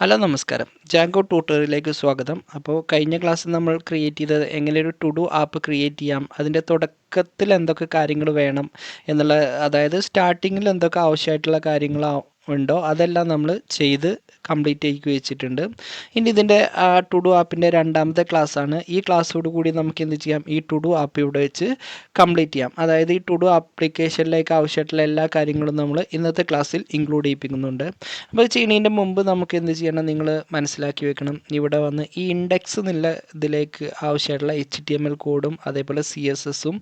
Hello നമസ്കാരം. ജാങ്കോ ട്യൂട്ടോറിയലിലേക്ക് സ്വാഗതം. അപ്പോൾ കഴിഞ്ഞ ക്ലാസ്സിൽ നമ്മൾ ക്രിയേറ്റ് ചെയ്തത് എങ്ങനെ ഒരു ടു ഡു ആപ്പ് ക്രിയേറ്റ് ചെയ്യാം അതിന്റെ തുടക്കത്തിൽ എന്തൊക്കെ കാര്യങ്ങൾ വേണം എന്നുള്ള അതായത് സ്റ്റാർട്ടിങ്ങിൽ എന്തൊക്കെ ആവശ്യമായിട്ടുള്ള കാര്യങ്ങൾ ഉണ്ടോ? അതെല്ലാം നമ്മൾ ചെയ്ത് കംപ്ലീറ്റ് ആക്കി വെച്ചിട്ടുണ്ട്. ഇനി ഇതിന്റെ ടു ഡു ആപ്പിന്റെ രണ്ടാമത്തെ ക്ലാസ്സാണ് ഈ ക്ലാസ്സോട് കൂടി നമുക്ക് എന്ത് ചെയ്യാം? ഈ ടു ഡു ആപ്പ് ഇവിടെ വെച്ച് കംപ്ലീറ്റ് ചെയ്യാം. അതായത് ഈ ടു ഡു ആപ്ലിക്കേഷനിലേക്ക് ആവശ്യമായിട്ടുള്ള എല്ലാ കാര്യങ്ങളും നമ്മൾ ഇന്നത്തെ ക്ലാസ്സിൽ ഇൻക്ലൂഡ് ചെയ്യിപ്പിക്കുന്നുണ്ട്. അപ്പോൾ ചെയ്യുന്നതിന്റെ മുമ്പ് നമുക്ക് എന്ത് ചെയ്യണം? നിങ്ങൾ മനസ്സിലാക്കി വെക്കണം. ഇവിടെ വന്ന് ഈ ഇൻഡെക്സ് എന്നുള്ള ഇതിലേക്ക് ആവശ്യമായിട്ടുള്ള എച്ച് ടി എം എൽ കോഡും അതേപോലെ സി എസ് എസും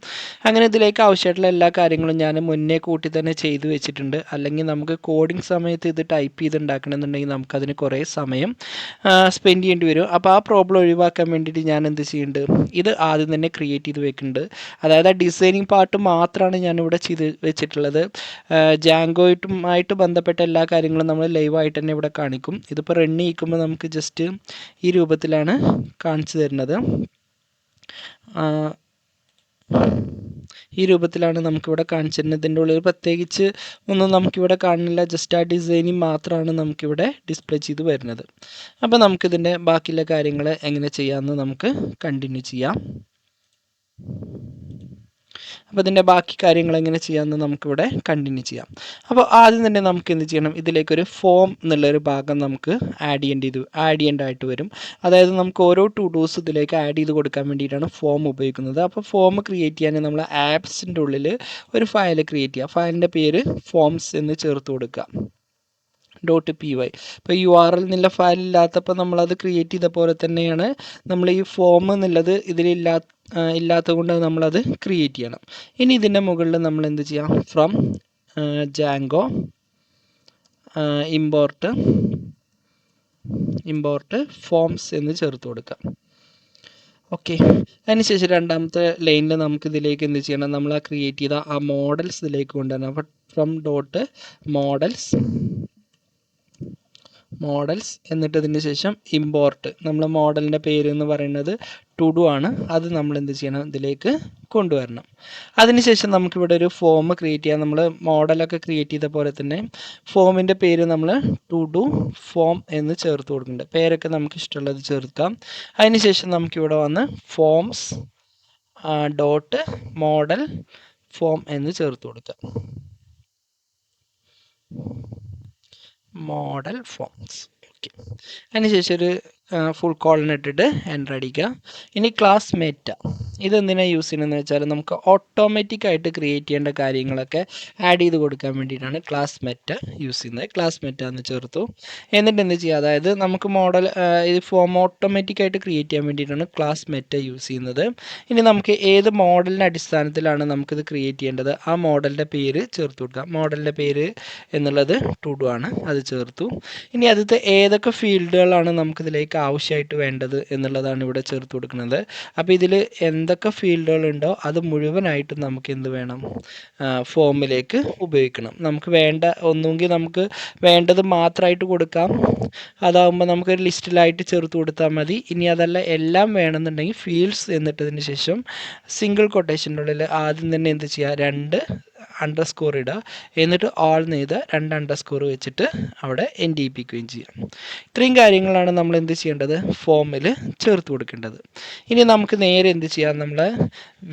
അങ്ങനെ ഇതിലേക്ക് ആവശ്യമായിട്ടുള്ള എല്ലാ കാര്യങ്ങളും ഞാൻ മുന്നേ കൂട്ടി തന്നെ ചെയ്തു വെച്ചിട്ടുണ്ട്. അല്ലെങ്കിൽ നമുക്ക് കോഡിംഗ് സമയത്ത് ഇത് ടൈപ്പ് ചെയ്ത് ഉണ്ടാക്കണമെന്നുണ്ടെങ്കിൽ നമുക്കതിന് കുറേ സമയം സ്പെൻഡ് ചെയ്യേണ്ടി വരും. അപ്പോൾ ആ പ്രോബ്ലം ഒഴിവാക്കാൻ വേണ്ടിയിട്ട് ഞാൻ എന്ത് ചെയ്യുന്നുണ്ട് ഇത് ആദ്യം തന്നെ ക്രിയേറ്റ് ചെയ്ത് വെക്കുന്നുണ്ട് അതായത് ആ ഡിസൈനിങ് പാർട്ട് മാത്രമാണ് ഞാനിവിടെ ചെയ്ത് വെച്ചിട്ടുള്ളത്. ജാങ്കോയിട്ടുമായിട്ട് ബന്ധപ്പെട്ട എല്ലാ കാര്യങ്ങളും നമ്മൾ ലൈവായിട്ട് തന്നെ ഇവിടെ കാണിക്കും. ഇതിപ്പോൾ റൺ ചെയ്യിക്കുമ്പോൾ നമുക്ക് ജസ്റ്റ് ഈ രൂപത്തിലാണ് കാണിച്ചു തരുന്നത്. ഈ രൂപത്തിലാണ് നമുക്കിവിടെ കാണിച്ചിരുന്നത്. ഇതിന്റെ ഉള്ളിൽ പ്രത്യേകിച്ച് ഒന്നും നമുക്കിവിടെ കാണുന്നില്ല ജസ്റ്റ് ആ ഡിസൈനിങ് മാത്രമാണ് നമുക്കിവിടെ ഡിസ്പ്ലേ ചെയ്ത് വരുന്നത്. അപ്പോൾ നമുക്കിതിന്റെ ബാക്കിയുള്ള കാര്യങ്ങൾ എങ്ങനെ ചെയ്യാമെന്ന് നമുക്ക് കണ്ടിന്യൂ ചെയ്യാം. അപ്പോൾ ഇതിന്റെ ബാക്കി കാര്യങ്ങൾ എങ്ങനെ ചെയ്യാമെന്ന് നമുക്കിവിടെ കണ്ടിന്യൂ ചെയ്യാം. അപ്പോൾ ആദ്യം തന്നെ നമുക്ക് എന്ത് ചെയ്യണം? ഇതിലേക്കൊരു ഫോം എന്നുള്ളൊരു ഭാഗം നമുക്ക് ആഡ് ചെയ്യേണ്ടി ഇത് ആഡ് ചെയ്യേണ്ടതായിട്ട് വരും. അതായത് നമുക്ക് ഓരോ ടു ഡൂസ് ഇതിലേക്ക് ആഡ് ചെയ്ത് കൊടുക്കാൻ വേണ്ടിയിട്ടാണ് ഫോം ഉപയോഗിക്കുന്നത്. അപ്പോൾ ഫോം ക്രിയേറ്റ് ചെയ്യാൻ നമ്മൾ ആപ്സിന്റെ ഉള്ളിൽ ഒരു ഫയൽ ക്രിയേറ്റ് ചെയ്യുക. ഫയലിന്റെ പേര് ഫോംസ് എന്ന് ചേർത്ത് കൊടുക്കുക. ഡോട്ട് പി വൈ ഇപ്പോൾ യു ആർ എൽ എന്നുള്ള ഫയൽ ഇല്ലാത്തപ്പോൾ നമ്മളത് ക്രിയേറ്റ് ചെയ്ത പോലെ തന്നെയാണ് നമ്മൾ ഈ ഫോം എന്നുള്ളത് ഇതിലില്ലാ ഇല്ലാത്തതുകൊണ്ട് നമ്മളത് ക്രിയേറ്റ് ചെയ്യണം. ഇനി ഇതിന്റെ മുകളിൽ നമ്മൾ എന്ത് ചെയ്യാം? From Django import import forms എന്ന് ചേർത്ത് കൊടുക്കാം. ഓക്കെ അതിനുശേഷം രണ്ടാമത്തെ ലൈനിൽ നമുക്ക് ഇതിലേക്ക് എന്ത് ചെയ്യണം? നമ്മൾ ആ ക്രിയേറ്റ് ചെയ്ത ആ മോഡൽസ് ഇതിലേക്ക് കൊണ്ടുവരണം. ഫ്രം ഡോട്ട് മോഡൽസ് മോഡൽസ് എന്നിട്ട് ഇതിന് ശേഷം ഇമ്പോർട്ട് നമ്മൾ മോഡലിന്റെ പേര് എന്ന് പറയുന്നത് ടുഡു ആണ്. അത് നമ്മൾ എന്ത് ചെയ്യണം? ഇതിലേക്ക് കൊണ്ടുവരണം. അതിനുശേഷം നമുക്കിവിടെ ഒരു ഫോം ക്രിയേറ്റ് ചെയ്യാം. നമ്മൾ മോഡലൊക്കെ ക്രിയേറ്റ് ചെയ്ത പോലെ തന്നെ ഫോമിന്റെ പേര് നമ്മൾ ടുഡു ഫോം എന്ന് ചേർത്ത് കൊടുക്കുന്നുണ്ട്. പേരൊക്കെ നമുക്ക് ഇഷ്ടമുള്ളത് ചേർക്കാം. അതിനുശേഷം നമുക്കിവിടെ വന്ന് ഫോംസ് ഡോട്ട് മോഡൽ ഫോം എന്ന് ചേർത്ത് കൊടുക്കാം. മോഡൽ ഫോംസ് ഓക്കെ അതിനുശേഷം ഒരു ഫുൾ കോളിനിട്ടിട്ട് എന്റർ അടിക്കുക. ഇനി ക്ലാസ് മെറ്റ ഇതെന്തിനാണ് യൂസ് ചെയ്യുന്നതെന്ന് വെച്ചാൽ നമുക്ക് ഓട്ടോമാറ്റിക് ആയിട്ട് ക്രിയേറ്റ് ചെയ്യേണ്ട കാര്യങ്ങളൊക്കെ ആഡ് ചെയ്ത് കൊടുക്കാൻ വേണ്ടിയിട്ടാണ് ക്ലാസ് മെറ്റ യൂസ് ചെയ്യുന്നത്. ക്ലാസ് മെറ്റ എന്ന് ചേർത്തു. എന്നിട്ട് എന്ത് ചെയ്യുക? അതായത് നമുക്ക് മോഡൽ ഇത് ഫോം ഓട്ടോമാറ്റിക് ആയിട്ട് ക്രിയേറ്റ് ചെയ്യാൻ വേണ്ടിയിട്ടാണ് ക്ലാസ് മെറ്റ യൂസ് ചെയ്യുന്നത്. ഇനി നമുക്ക് ഏത് മോഡലിന്റെ അടിസ്ഥാനത്തിലാണ് നമുക്കിത് ക്രിയേറ്റ് ചെയ്യേണ്ടത്? ആ മോഡലിന്റെ പേര് ചേർത്ത് കൊടുക്കുക മോഡലിന്റെ പേര് എന്നുള്ളത് ടുഡു ആണ്. അത് ചേർത്തു. ഇനി അതിലത്തെ ഏതൊക്കെ ഫീൽഡുകളാണ് നമുക്കിതിലേക്ക് ആവശ്യമായിട്ട് വേണ്ടത് എന്നുള്ളതാണ് ഇവിടെ ചേർത്ത് കൊടുക്കുന്നത്. അപ്പോൾ ഇതിൽ എന്തൊക്കെ ഫീൽഡുകളുണ്ടോ അത് മുഴുവനായിട്ട് നമുക്ക് എന്ത് വേണം? ഫോമിലേക്ക് ഉപയോഗിക്കണം. നമുക്ക് വേണ്ട ഒന്നുകിൽ നമുക്ക് വേണ്ടത് മാത്രമായിട്ട് കൊടുക്കാം. അതാകുമ്പോൾ നമുക്കൊരു ലിസ്റ്റിലായിട്ട് ചേർത്ത് കൊടുത്താൽ മതി. ഇനി അതല്ല എല്ലാം വേണമെന്നുണ്ടെങ്കിൽ ഫീൽഡ്സ് എന്നിട്ടതിന് ശേഷം സിംഗിൾ കൊട്ടേഷന്റെ ഉള്ളിൽ ആദ്യം തന്നെ എന്ത് ചെയ്യുക? രണ്ട് അണ്ടർ സ്കോർ ഇടുക. എന്നിട്ട് ആൾ നെയ്ത് രണ്ട് അണ്ടർ സ്കോർ വെച്ചിട്ട് അവിടെ എൻ ഡി പിക്കുകയും ചെയ്യാം. ഇത്രയും കാര്യങ്ങളാണ് നമ്മൾ എന്ത് ചെയ്യേണ്ടത് ഫോമിൽ ചേർത്ത് കൊടുക്കേണ്ടത്. ഇനി നമുക്ക് നേരെ എന്ത് ചെയ്യാം? നമ്മൾ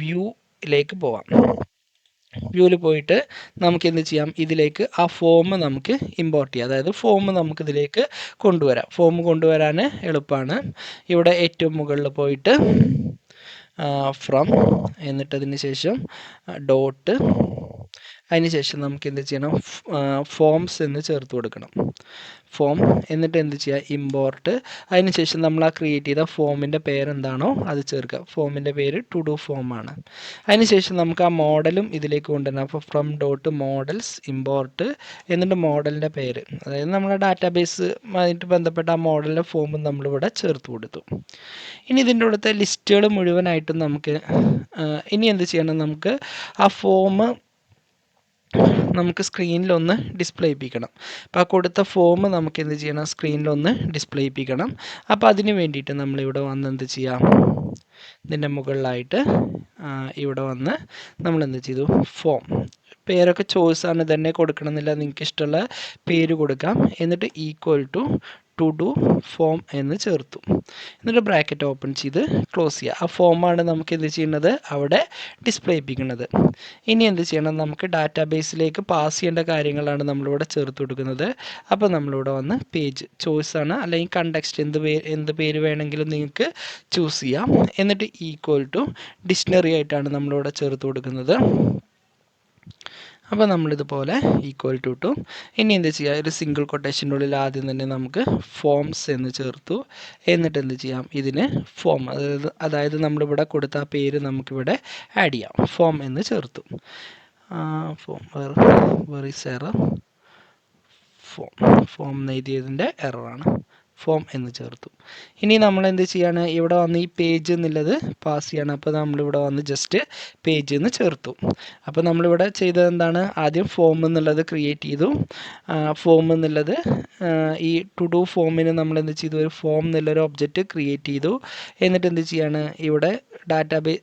വ്യൂയിലേക്ക് പോവാം. വ്യൂവിൽ പോയിട്ട് നമുക്ക് എന്ത് ചെയ്യാം? ഇതിലേക്ക് ആ ഫോം നമുക്ക് ഇമ്പോർട്ട് ചെയ്യാം. അതായത് ഫോം നമുക്ക് ഇതിലേക്ക് കൊണ്ടുവരാം. ഫോം കൊണ്ടുവരാൻ എളുപ്പമാണ് ഇവിടെ ഏറ്റവും മുകളിൽ പോയിട്ട് ഫ്രം എന്നിട്ടതിന് ശേഷം ഡോട്ട് അതിനുശേഷം നമുക്ക് എന്ത് ചെയ്യണം ഫോംസ് എന്ന് ചേർത്ത് കൊടുക്കണം. ഫോം എന്നിട്ട് എന്ത് ചെയ്യുക ഇമ്പോർട്ട് അതിനുശേഷം നമ്മൾ ആ ക്രിയേറ്റ് ചെയ്ത ഫോമിന്റെ പേരെന്താണോ അത് ചേർക്കുക. ഫോമിന്റെ പേര് ടു ഡു ഫോമാണ് അതിനുശേഷം നമുക്ക് ആ മോഡലും ഇതിലേക്ക് കൊണ്ടുവരണം. അപ്പോൾ ഫ്രം ഡോട്ട് മോഡൽസ് ഇമ്പോർട്ട് എന്നിട്ട് മോഡലിന്റെ പേര്. അതായത് നമ്മുടെ ഡാറ്റാബേസ് ആയിട്ട് ബന്ധപ്പെട്ട ആ മോഡലിന്റെ ഫോമും നമ്മളിവിടെ ചേർത്ത് കൊടുത്തു. ഇനി ഇതിന്റെ അടുത്ത ലിസ്റ്റുകൾ മുഴുവനായിട്ടും നമുക്ക് ഇനി എന്ത് ചെയ്യണം നമുക്ക്? ആ ഫോം നമുക്ക് സ്ക്രീനിലൊന്ന് ഡിസ്പ്ലേ ചെയ്യിപ്പിക്കണം. അപ്പോൾ ആ കൊടുത്ത ഫോം നമുക്ക് എന്ത് ചെയ്യണം? സ്ക്രീനിലൊന്ന് ഡിസ്പ്ലേ ചെയ്യിപ്പിക്കണം. അപ്പോൾ അതിന് വേണ്ടിയിട്ട് നമ്മളിവിടെ വന്ന് എന്ത് ചെയ്യാം? ഇതിന്റെ മുകളിലായിട്ട് ഇവിടെ വന്ന് നമ്മൾ എന്ത് ചെയ്തു? ഫോം പേരൊക്കെ ചോയ്സാണ് തന്നെ കൊടുക്കണമെന്നില്ല. നിങ്ങൾക്ക് ഇഷ്ടമുള്ള പേര് കൊടുക്കാം. എന്നിട്ട് equal to to do form എന്ന് ചേർത്തു. എന്നിട്ട് ബ്രാക്കറ്റ് ഓപ്പൺ ചെയ്ത് ക്ലോസ് ചെയ്യുക ആ ഫോമാണ് നമുക്ക് എന്ത് ചെയ്യുന്നത്? അവിടെ ഡിസ്പ്ലേ ചെയ്യിപ്പിക്കുന്നത് ഇനി എന്ത് ചെയ്യണം? നമുക്ക് ഡാറ്റാബേസിലേക്ക് പാസ് ചെയ്യേണ്ട കാര്യങ്ങളാണ് നമ്മളിവിടെ ചേർത്ത് കൊടുക്കുന്നത്. അപ്പോൾ നമ്മളിവിടെ വന്ന് പേജ് ചോയ്സ് ആണ്. അല്ലെങ്കിൽ കണ്ടക്സ്റ്റ് എന്ത് പേര് എന്ത് പേര് വേണമെങ്കിലും നിങ്ങൾക്ക് ചൂസ് ചെയ്യാം. എന്നിട്ട് ഈക്വൽ ടു ഡിക്ഷണറി ആയിട്ടാണ് നമ്മളിവിടെ ചേർത്ത് കൊടുക്കുന്നത്. അപ്പോൾ നമ്മളിതുപോലെ ഈക്വൽ ടു ടു ഇനി എന്ത് ചെയ്യുക ഒരു സിംഗിൾ കൊട്ടേഷന്റെ ഉള്ളിൽ ആദ്യം തന്നെ നമുക്ക് ഫോംസ് എന്ന് ചേർത്തു. എന്നിട്ട് എന്ത് ചെയ്യാം? ഇതിന് ഫോം അതായത് അതായത് നമ്മളിവിടെ കൊടുത്ത ആ പേര് നമുക്കിവിടെ ആഡ് ചെയ്യാം. ഫോം എന്ന് ചേർത്തു. ഫോം വെറി സെറ ഫോം ഫോം എഴുതിയതിന്റെ എററാണ് ഫോം എന്ന് ചേർത്തു. ഇനി നമ്മൾ എന്ത് ചെയ്യാണ്? ഇവിടെ വന്ന് ഈ പേജ് എന്നുള്ളത് പാസ് ചെയ്യാണ്. അപ്പോൾ നമ്മളിവിടെ വന്ന് ജസ്റ്റ് പേജ് എന്ന് ചേർത്തു. അപ്പോൾ നമ്മളിവിടെ ചെയ്തത് എന്താണ്? ആദ്യം ഫോം എന്നുള്ളത് ക്രിയേറ്റ് ചെയ്തു. ഫോം എന്നുള്ളത് ഈ ടു ഡു ഫോമിന് നമ്മൾ എന്ത് ചെയ്തു? ഒരു ഫോം എന്നുള്ളൊരു ഒബ്ജക്റ്റ് ക്രിയേറ്റ് ചെയ്തു. എന്നിട്ട് എന്ത് ചെയ്യാണ്? ഇവിടെ database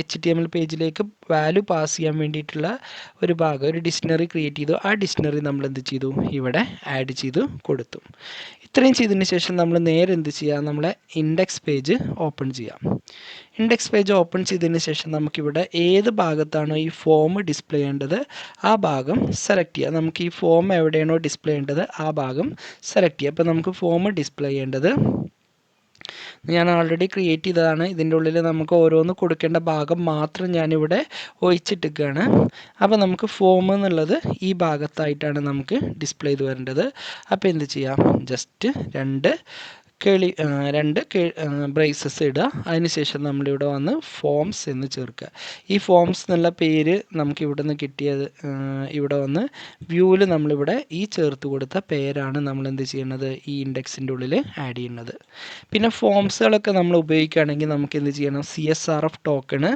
H T M L പേജിലേക്ക് വാല്യൂ പാസ് ചെയ്യാൻ വേണ്ടിയിട്ടുള്ള ഒരു ഭാഗം ഒരു ഡിക്ഷണറി ക്രിയേറ്റ് ചെയ്തു. ആ ഡിക്ഷണറി നമ്മൾ എന്ത് ചെയ്തു? ഇവിടെ ആഡ് ചെയ്തു കൊടുത്തു. ഇത്രയും ചെയ്തതിന് ശേഷം നമ്മൾ നേരെ എന്ത് ചെയ്യുക നമ്മളെ ഇൻഡെക്സ് പേജ് ഓപ്പൺ ചെയ്യാം. ഇൻഡെക്സ് പേജ് ഓപ്പൺ ചെയ്തതിന് ശേഷം നമുക്കിവിടെ ഏത് ഭാഗത്താണോ ഈ ഫോം ഡിസ്പ്ലേ ചെയ്യേണ്ടത് ആ ഭാഗം സെലക്ട് ചെയ്യാം. നമുക്ക് ഈ ഫോം എവിടെയാണോ ഡിസ്പ്ലേ ചെയ്യേണ്ടത് ആ ഭാഗം സെലക്ട് ചെയ്യുക അപ്പോൾ നമുക്ക് ഫോം ഡിസ്പ്ലേ ചെയ്യേണ്ടത് ഞാൻ ഓൾറെഡി ക്രിയേറ്റ് ചെയ്തതാണ്. ഇതിന്റെ ഉള്ളിൽ നമുക്ക് ഓരോന്ന് കൊടുക്കേണ്ട ഭാഗം മാത്രം ഞാനിവിടെ ഒഴിച്ചിട്ടിരിക്കുകയാണ്. അപ്പോൾ നമുക്ക് ഫോം എന്നുള്ളത് ഈ ഭാഗത്തായിട്ടാണ് നമുക്ക് ഡിസ്പ്ലേ ചെയ്ത് വരേണ്ടത്. അപ്പോൾ എന്ത് ചെയ്യാം? ജസ്റ്റ് രണ്ട് കേളി രണ്ട് ബ്രേസസ് ഇടുക. അതിനുശേഷം നമ്മളിവിടെ വന്ന് ഫോംസ് എന്ന് ചേർക്കുക. ഈ ഫോംസ് എന്നുള്ള പേര് നമുക്ക് ഇവിടെ നിന്ന് കിട്ടിയത് ഇവിടെ വന്ന് വ്യൂവിൽ നമ്മളിവിടെ ഈ ചേർത്ത് കൊടുത്ത പേരാണ് നമ്മൾ എന്ത് ചെയ്യുന്നത് ഈ ഇൻഡെക്സിന്റെ ഉള്ളിൽ ആഡ് ചെയ്യുന്നത്. പിന്നെ ഫോംസുകളൊക്കെ നമ്മൾ ഉപയോഗിക്കുകയാണെങ്കിൽ നമുക്ക് എന്ത് ചെയ്യണം? C S R F token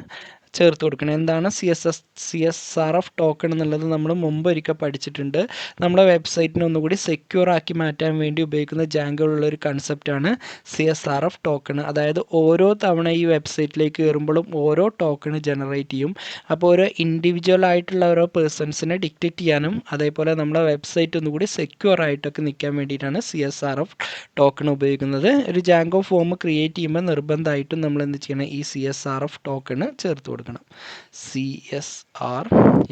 ചേർത്ത് കൊടുക്കണം. എന്താണ് C S S C S R F token എന്നുള്ളത് നമ്മൾ മുമ്പ് ഒരിക്കൽ പഠിച്ചിട്ടുണ്ട്. നമ്മുടെ വെബ്സൈറ്റിനെ ഒന്നുകൂടി സെക്യൂർ ആക്കി മാറ്റാൻ വേണ്ടി ഉപയോഗിക്കുന്ന ജാങ്കുകളുള്ള ഒരു കൺസെപ്റ്റാണ് C S R F token അതായത് ഓരോ തവണ ഈ വെബ്സൈറ്റിലേക്ക് കയറുമ്പോഴും ഓരോ ടോക്കൺ ജനറേറ്റ് ചെയ്യും. അപ്പോൾ ഓരോ ഇൻഡിവിജ്വൽ ആയിട്ടുള്ള ഓരോ പേഴ്സൺസിനെ ഡിക്റ്റേറ്റ് ചെയ്യാനും അതേപോലെ നമ്മുടെ വെബ്സൈറ്റ് ഒന്നുകൂടി സെക്യൂർ ആയിട്ടൊക്കെ നിൽക്കാൻ വേണ്ടിയിട്ടാണ് C S R F token ഉപയോഗിക്കുന്നത്. ഒരു ജാങ്കോ ഫോം ക്രിയേറ്റ് ചെയ്യുമ്പോൾ നിർബന്ധമായിട്ടും നമ്മൾ എന്ത് ചെയ്യണം? ഈ C S R F token ചേർത്ത് കൊടുക്കണം. C S R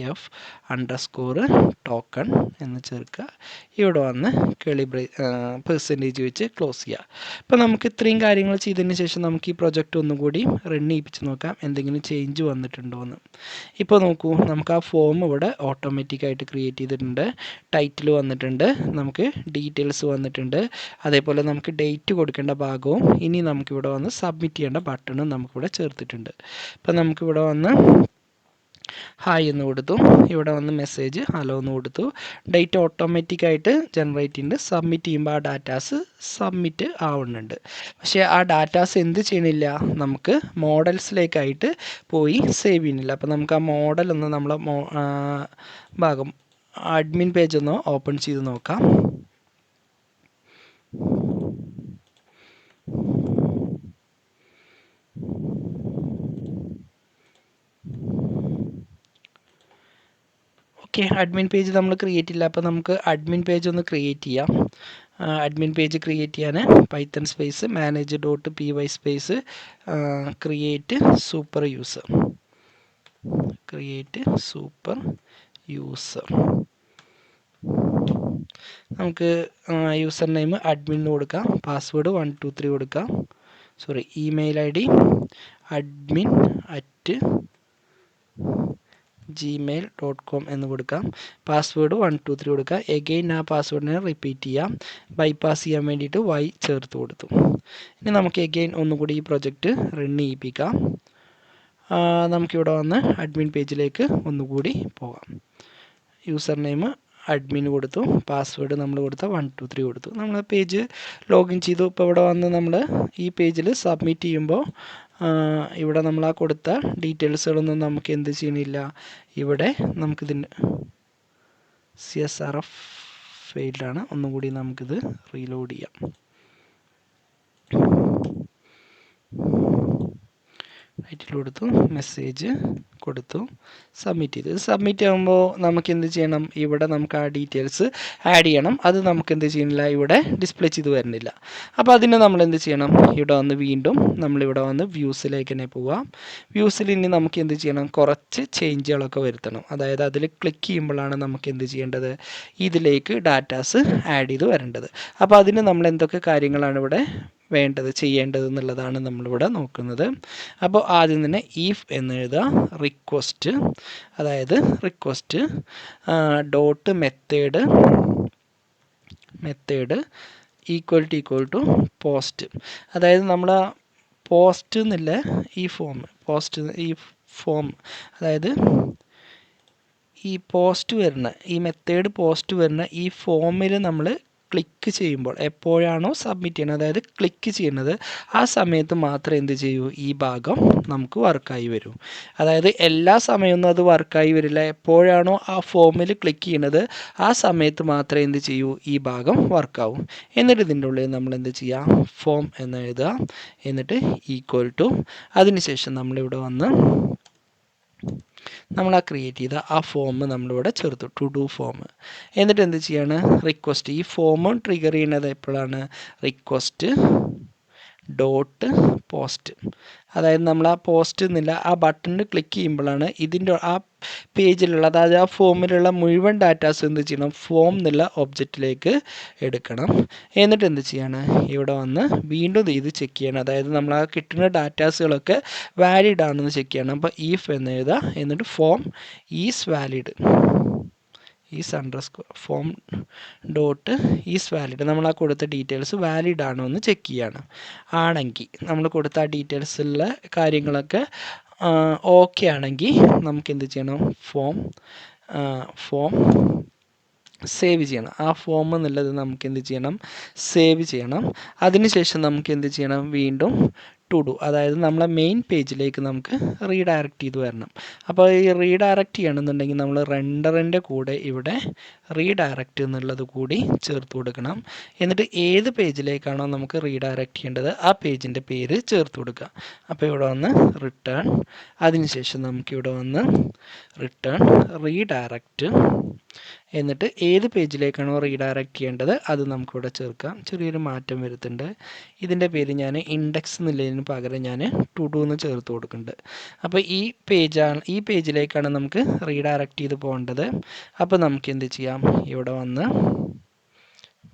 F underscore token എന്ന് ചേർക്കുക. ഇവിടെ വന്ന് കളിബ്രേ പെർസെന്റേജ് വെച്ച് ക്ലോസ് ചെയ്യുക. അപ്പോൾ നമുക്ക് ഇത്രയും കാര്യങ്ങൾ ചെയ്തതിന് ശേഷം നമുക്ക് ഈ പ്രൊജക്റ്റ് ഒന്നുകൂടി റൺ ചെയ്യിപ്പിച്ച് നോക്കാം. എന്തെങ്കിലും ചേഞ്ച് വന്നിട്ടുണ്ടോ എന്ന്. ഇപ്പോൾ നോക്കൂ നമുക്ക് ആ ഫോം ഇവിടെ ഓട്ടോമാറ്റിക്കായിട്ട് ക്രിയേറ്റ് ചെയ്തിട്ടുണ്ട്. ടൈറ്റിൽ വന്നിട്ടുണ്ട്. നമുക്ക് ഡീറ്റെയിൽസ് വന്നിട്ടുണ്ട്. അതേപോലെ നമുക്ക് ഡേറ്റ് കൊടുക്കേണ്ട ഭാഗവും ഇനി നമുക്കിവിടെ വന്ന് സബ്മിറ്റ് ചെയ്യേണ്ട ബട്ടണും നമുക്കിവിടെ ചേർത്തിട്ടുണ്ട്. അപ്പോൾ നമുക്കിവിടെ വന്ന് ഹായ് എന്ന് കൊടുത്തു. ഇവിടെ വന്ന് മെസ്സേജ് ഹലോ എന്ന് കൊടുത്തു. ഡേറ്റ് ഓട്ടോമാറ്റിക്കായിട്ട് ജനറേറ്റ് ചെയ്യുന്നുണ്ട് സബ്മിറ്റ് ചെയ്യുമ്പോൾ ആ ഡാറ്റാസ് സബ്മിറ്റ് ആവുന്നുണ്ട്. പക്ഷേ ആ ഡാറ്റാസ് എന്ത് ചെയ്യണില്ല. നമുക്ക് മോഡൽസിലേക്കായിട്ട് പോയി സേവ് ചെയ്യുന്നില്ല. അപ്പോൾ നമുക്ക് ആ മോഡൽ ഒന്ന് നമ്മളെ ഭാഗം അഡ്മിൻ പേജ് ഒന്ന് ഓപ്പൺ ചെയ്ത് നോക്കാം. ഓക്കെ അഡ്മിൻ പേജ് നമ്മൾ ക്രിയേറ്റ് ഇല്ല. അപ്പോൾ നമുക്ക് അഡ്മിൻ പേജ് ഒന്ന് ക്രിയേറ്റ് ചെയ്യാം. അഡ്മിൻ പേജ് ക്രിയേറ്റ് ചെയ്യാൻ Python space manage dot P Y space create super user create super user നമുക്ക് യൂസർ നെയിം അഡ്മിൻ കൊടുക്കാം. പാസ്വേഡ് വൺ ടു ത്രീ കൊടുക്കാം. Sorry email I D admin at Gmail dot com എന്ന് കൊടുക്കാം. Password one two three കൊടുക്കുക. Again ആ പാസ്വേഡിനെ repeat ചെയ്യാം. Bypass ചെയ്യാൻ വേണ്ടിയിട്ട് വൈ ചേർത്ത് കൊടുത്തു. ഇനി നമുക്ക് എഗെയിൻ ഒന്നുകൂടി ഈ പ്രൊജക്റ്റ് റൺ ചെയ്യിപ്പിക്കാം. നമുക്കിവിടെ വന്ന് അഡ്മിൻ പേജിലേക്ക് ഒന്നുകൂടി പോകാം. യൂസർ നെയിം അഡ്മിൻ കൊടുത്തു. പാസ്വേഡ് നമ്മൾ കൊടുത്ത വൺ ടു ത്രീ കൊടുത്തു. നമ്മൾ പേജ് ലോഗിൻ ചെയ്തു. ഇപ്പോൾ ഇവിടെ വന്ന് നമ്മൾ ഈ പേജിൽ സബ്മിറ്റ് ചെയ്യുമ്പോൾ ഇവിടെ നമ്മൾ ആ കൊടുത്ത ഡീറ്റെയിൽസുകളൊന്നും നമുക്ക് എന്ത് ചെയ്യണില്ല. ഇവിടെ നമുക്കിതിന് സി എസ് ആർ എഫ് ഫെയിൽഡാണ് ഒന്നും കൂടി നമുക്കിത് റീലോഡ് ചെയ്യാം. ടൈറ്റിൽ കൊടുത്തു. മെസ്സേജ് കൊടുത്തു. സബ്മിറ്റ് ചെയ്തു. സബ്മിറ്റ് ആകുമ്പോൾ നമുക്ക് എന്ത് ചെയ്യണം? ഇവിടെ നമുക്ക് ആ ഡീറ്റെയിൽസ് ആഡ് ചെയ്യണം. അത് നമുക്ക് എന്ത് ചെയ്യുന്നില്ല ഇവിടെ ഡിസ്പ്ലേ ചെയ്ത് വരുന്നില്ല. അപ്പോൾ അതിന് നമ്മൾ എന്ത് ചെയ്യണം? ഇവിടെ വന്ന് വീണ്ടും നമ്മളിവിടെ വന്ന് വ്യൂസിലേക്ക് തന്നെ പോവാം. വ്യൂസിൽ ഇനി നമുക്ക് എന്ത് ചെയ്യണം? കുറച്ച് ചേഞ്ചുകളൊക്കെ വരുത്തണം. അതായത് അതിൽ ക്ലിക്ക് ചെയ്യുമ്പോഴാണ് നമുക്ക് എന്ത് ചെയ്യേണ്ടത്? ഇതിലേക്ക് ഡാറ്റാസ് ആഡ് ചെയ്ത് വരേണ്ടത്. അപ്പോൾ അതിന് നമ്മൾ എന്തൊക്കെ കാര്യങ്ങളാണ് ഇവിടെ വേണ്ടത് ചെയ്യേണ്ടത് എന്നുള്ളതാണ് നമ്മളിവിടെ നോക്കുന്നത്. അപ്പോൾ ആദ്യം തന്നെ ഇഫ് എന്ന് എഴുതുക റിക്വസ്റ്റ് അതായത് request dot method method equal to equal to post അതായത് നമ്മൾ പോസ്റ്റ് എന്നില്ല ഈ ഫോം പോസ്റ്റ് ഈ ഫോം അതായത് ഈ പോസ്റ്റ് വരുന്ന ഈ മെത്തേഡ് പോസ്റ്റ് വരുന്ന ഈ ഫോമിൽ നമ്മൾ ക്ലിക്ക് ചെയ്യുമ്പോൾ എപ്പോഴാണോ സബ്മിറ്റ് ചെയ്യുന്നത് അതായത് ക്ലിക്ക് ചെയ്യുന്നത് ആ സമയത്ത് മാത്രമേ എന്ത് ചെയ്യൂ? ഈ ഭാഗം നമുക്ക് വർക്കായി വരും. അതായത് എല്ലാ സമയമൊന്നും അത് വർക്കായി വരില്ല. എപ്പോഴാണോ ആ ഫോമിൽ ക്ലിക്ക് ചെയ്യുന്നത് ആ സമയത്ത് മാത്രമേ എന്ത് ചെയ്യൂ? ഈ ഭാഗം വർക്കാവും എന്നിട്ട് ഇതിന്റെ ഉള്ളിൽ നമ്മൾ എന്ത് ചെയ്യാം? ഫോം എന്ന് എഴുതുക. എന്നിട്ട് ഈക്വൽ ടു അതിനുശേഷം നമ്മളിവിടെ വന്ന് നമ്മൾ ആ ക്രിയേറ്റ് ചെയ്ത ആ ഫോം നമ്മളിവിടെ ചേർത്തു. ടു ഡു ഫോം എന്നിട്ട് എന്ത് ചെയ്യാണ്? റിക്വസ്റ്റ് ഈ ഫോം ട്രിഗർ ചെയ്യുന്നത് എപ്പോഴാണ്? റിക്വസ്റ്റ് ഡോട്ട് പോസ്റ്റ് അതായത് നമ്മൾ ആ പോസ്റ്റ് എന്നില്ല ആ ബട്ടണിൽ ക്ലിക്ക് ചെയ്യുമ്പോഴാണ് ഇതിന്റെ ആ പേജിലുള്ള അതായത് ആ ഫോമിലുള്ള മുഴുവൻ ഡാറ്റാസ് എന്ത് ചെയ്യണം? ഫോം എന്നുള്ള ഒബ്ജക്റ്റിലേക്ക് എടുക്കണം. എന്നിട്ട് എന്ത് ചെയ്യാണ്? ഇവിടെ വന്ന് വീണ്ടും ഇത് ചെക്ക് ചെയ്യണം. അതായത് നമ്മൾ ആ കിട്ടുന്ന ഡാറ്റാസുകളൊക്കെ വാലിഡ് ആണെന്ന് ചെക്ക് ചെയ്യണം. അപ്പോൾ ഈഫ് എന്ന് എഴുതുക. എന്നിട്ട് form is valid is underscore form dot is valid നമ്മൾ ആ കൊടുത്ത ഡീറ്റെയിൽസ് വാലിഡ് ആണോ എന്ന് ചെക്ക് ചെയ്യാണ്. ആണെങ്കിൽ നമ്മൾ കൊടുത്ത ആ ഡീറ്റെയിൽസുള്ള കാര്യങ്ങളൊക്കെ ഓക്കെ ആണെങ്കിൽ നമുക്ക് എന്ത് ചെയ്യണം? ഫോം ഫോം സേവ് ചെയ്യണം. ആ ഫോം എന്നുള്ളത് നമുക്ക് എന്ത് ചെയ്യണം? സേവ് ചെയ്യണം. അതിനുശേഷം നമുക്ക് എന്ത് ചെയ്യണം? വീണ്ടും ടു ഡു അതായത് നമ്മളെ മെയിൻ പേജിലേക്ക് നമുക്ക് റീഡയറക്റ്റ് ചെയ്ത് വരണം. അപ്പോൾ ഈ റീഡയറക്റ്റ് ചെയ്യണമെന്നുണ്ടെങ്കിൽ നമ്മൾ റെൻഡറിന്റെ കൂടെ ഇവിടെ റീഡയറക്റ്റ് എന്നുള്ളത് കൂടി ചേർത്ത് കൊടുക്കണം. എന്നിട്ട് ഏത് പേജിലേക്കാണോ നമുക്ക് റീഡയറക്റ്റ് ചെയ്യേണ്ടത് ആ പേജിന്റെ പേര് ചേർത്ത് കൊടുക്കുക. അപ്പോൾ ഇവിടെ വന്ന് റിട്ടേൺ അതിനുശേഷം നമുക്കിവിടെ വന്ന് റിട്ടേൺ റീഡയറക്റ്റ് എന്നിട്ട് ഏത് പേജിലേക്കാണോ റീഡയറക്റ്റ് ചെയ്യേണ്ടത് അത് നമുക്കിവിടെ ചേർക്കാം. ചെറിയൊരു മാറ്റം വരുത്തുന്നുണ്ട്. ഇതിന്റെ പേര് ഞാൻ ഇൻഡെക്സ് എന്നുള്ളതിന് പകരം ഞാൻ ടു ടു എന്ന് ചേർത്ത് കൊടുക്കുന്നുണ്ട്. അപ്പോൾ ഈ പേജാണ് ഈ പേജിലേക്കാണ് നമുക്ക് റീഡയറക്റ്റ് ചെയ്ത് പോകേണ്ടത്. അപ്പോൾ നമുക്ക് എന്ത് ചെയ്യാം? ഇവിടെ വന്ന്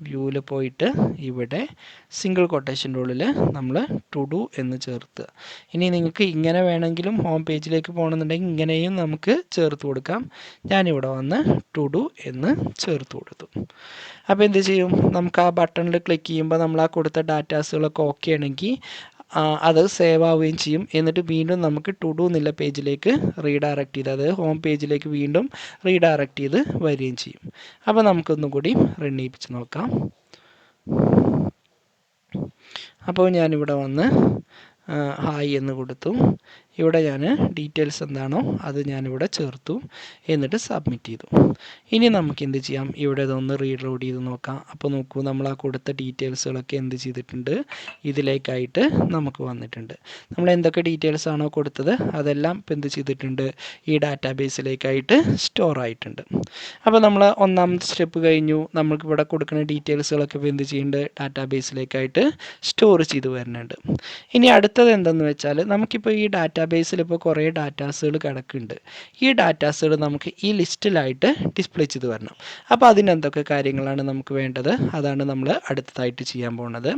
വ്യൂവിൽ പോയിട്ട് ഇവിടെ സിംഗിൾ കൊട്ടേഷന്റെ ഉള്ളിൽ നമ്മൾ ടു ഡു എന്ന് ചേർത്ത്. ഇനി നിങ്ങൾക്ക് ഇങ്ങനെ വേണമെങ്കിലും ഹോം പേജിലേക്ക് പോകണമെന്നുണ്ടെങ്കിൽ ഇങ്ങനെയും നമുക്ക് ചേർത്ത് കൊടുക്കാം. ഞാനിവിടെ വന്ന് ടു ഡു എന്ന് ചേർത്ത് കൊടുത്തു. അപ്പോൾ എന്ത് ചെയ്യും? നമുക്ക് ആ ബട്ടണിൽ ക്ലിക്ക് ചെയ്യുമ്പോൾ നമ്മൾ ആ കൊടുത്ത ഡാറ്റാസുകളൊക്കെ ഓക്കെ ആണെങ്കിൽ അത് സേവ് ആവുകയും ചെയ്യും. എന്നിട്ട് വീണ്ടും നമുക്ക് ടു ഡു എന്നുള്ള പേജിലേക്ക് റീഡയറക്റ്റ് ചെയ്ത് അതായത് ഹോം പേജിലേക്ക് വീണ്ടും റീഡയറക്റ്റ് ചെയ്ത് വരികയും ചെയ്യും. അപ്പോൾ നമുക്കൊന്നും കൂടി റൺ ചെയ്യിപ്പിച്ച് നോക്കാം. അപ്പോൾ ഞാനിവിടെ വന്ന് ഹായ് എന്ന് കൊടുത്തു. ഇവിടെ ഞാൻ ഡീറ്റെയിൽസ് എന്താണോ അത് ഞാനിവിടെ ചേർത്തു എന്നിട്ട് സബ്മിറ്റ് ചെയ്തു. ഇനി നമുക്ക് എന്ത് ചെയ്യാം? ഇവിടെ ഇതൊന്ന് റീലോഡ് ചെയ്ത് നോക്കാം. അപ്പോൾ നോക്കൂ നമ്മൾ ആ കൊടുത്ത ഡീറ്റെയിൽസുകളൊക്കെ എന്ത് ചെയ്തിട്ടുണ്ട്? ഇതിലേക്കായിട്ട് നമുക്ക് വന്നിട്ടുണ്ട്. നമ്മൾ എന്തൊക്കെ ഡീറ്റെയിൽസ് ആണോ കൊടുത്തത്? അതെല്ലാം ഇപ്പം എന്ത് ചെയ്തിട്ടുണ്ട്? ഈ ഡാറ്റാബേസിലേക്കായിട്ട് സ്റ്റോർ ആയിട്ടുണ്ട്. അപ്പോൾ നമ്മൾ ഒന്നാമത്തെ സ്റ്റെപ്പ് കഴിഞ്ഞു. നമുക്ക് ഇവിടെ കൊടുക്കുന്ന ഡീറ്റെയിൽസുകളൊക്കെ ഇപ്പോൾ എന്ത് ചെയ്യുന്നുണ്ട് ഡാറ്റാബേസിലേക്കായിട്ട് സ്റ്റോർ ചെയ്ത് വരുന്നുണ്ട്. ഇനി അടുത്തത് എന്തെന്ന് വെച്ചാൽ നമുക്കിപ്പോൾ ഈ ഡാറ്റാബേസിൽ ഇപ്പോൾ കുറേ ഡാറ്റാസുകൾ കിടക്കുന്നുണ്ട്. ഈ ഡാറ്റാസുകൾ നമുക്ക് ഈ ലിസ്റ്റിലായിട്ട് ഡിസ്പ്ലേ ചെയ്ത് വരണം. അപ്പോൾ അതിനെന്തൊക്കെ കാര്യങ്ങളാണ് നമുക്ക് വേണ്ടത്? അതാണ് നമ്മൾ അടുത്തതായിട്ട് ചെയ്യാൻ പോകുന്നത്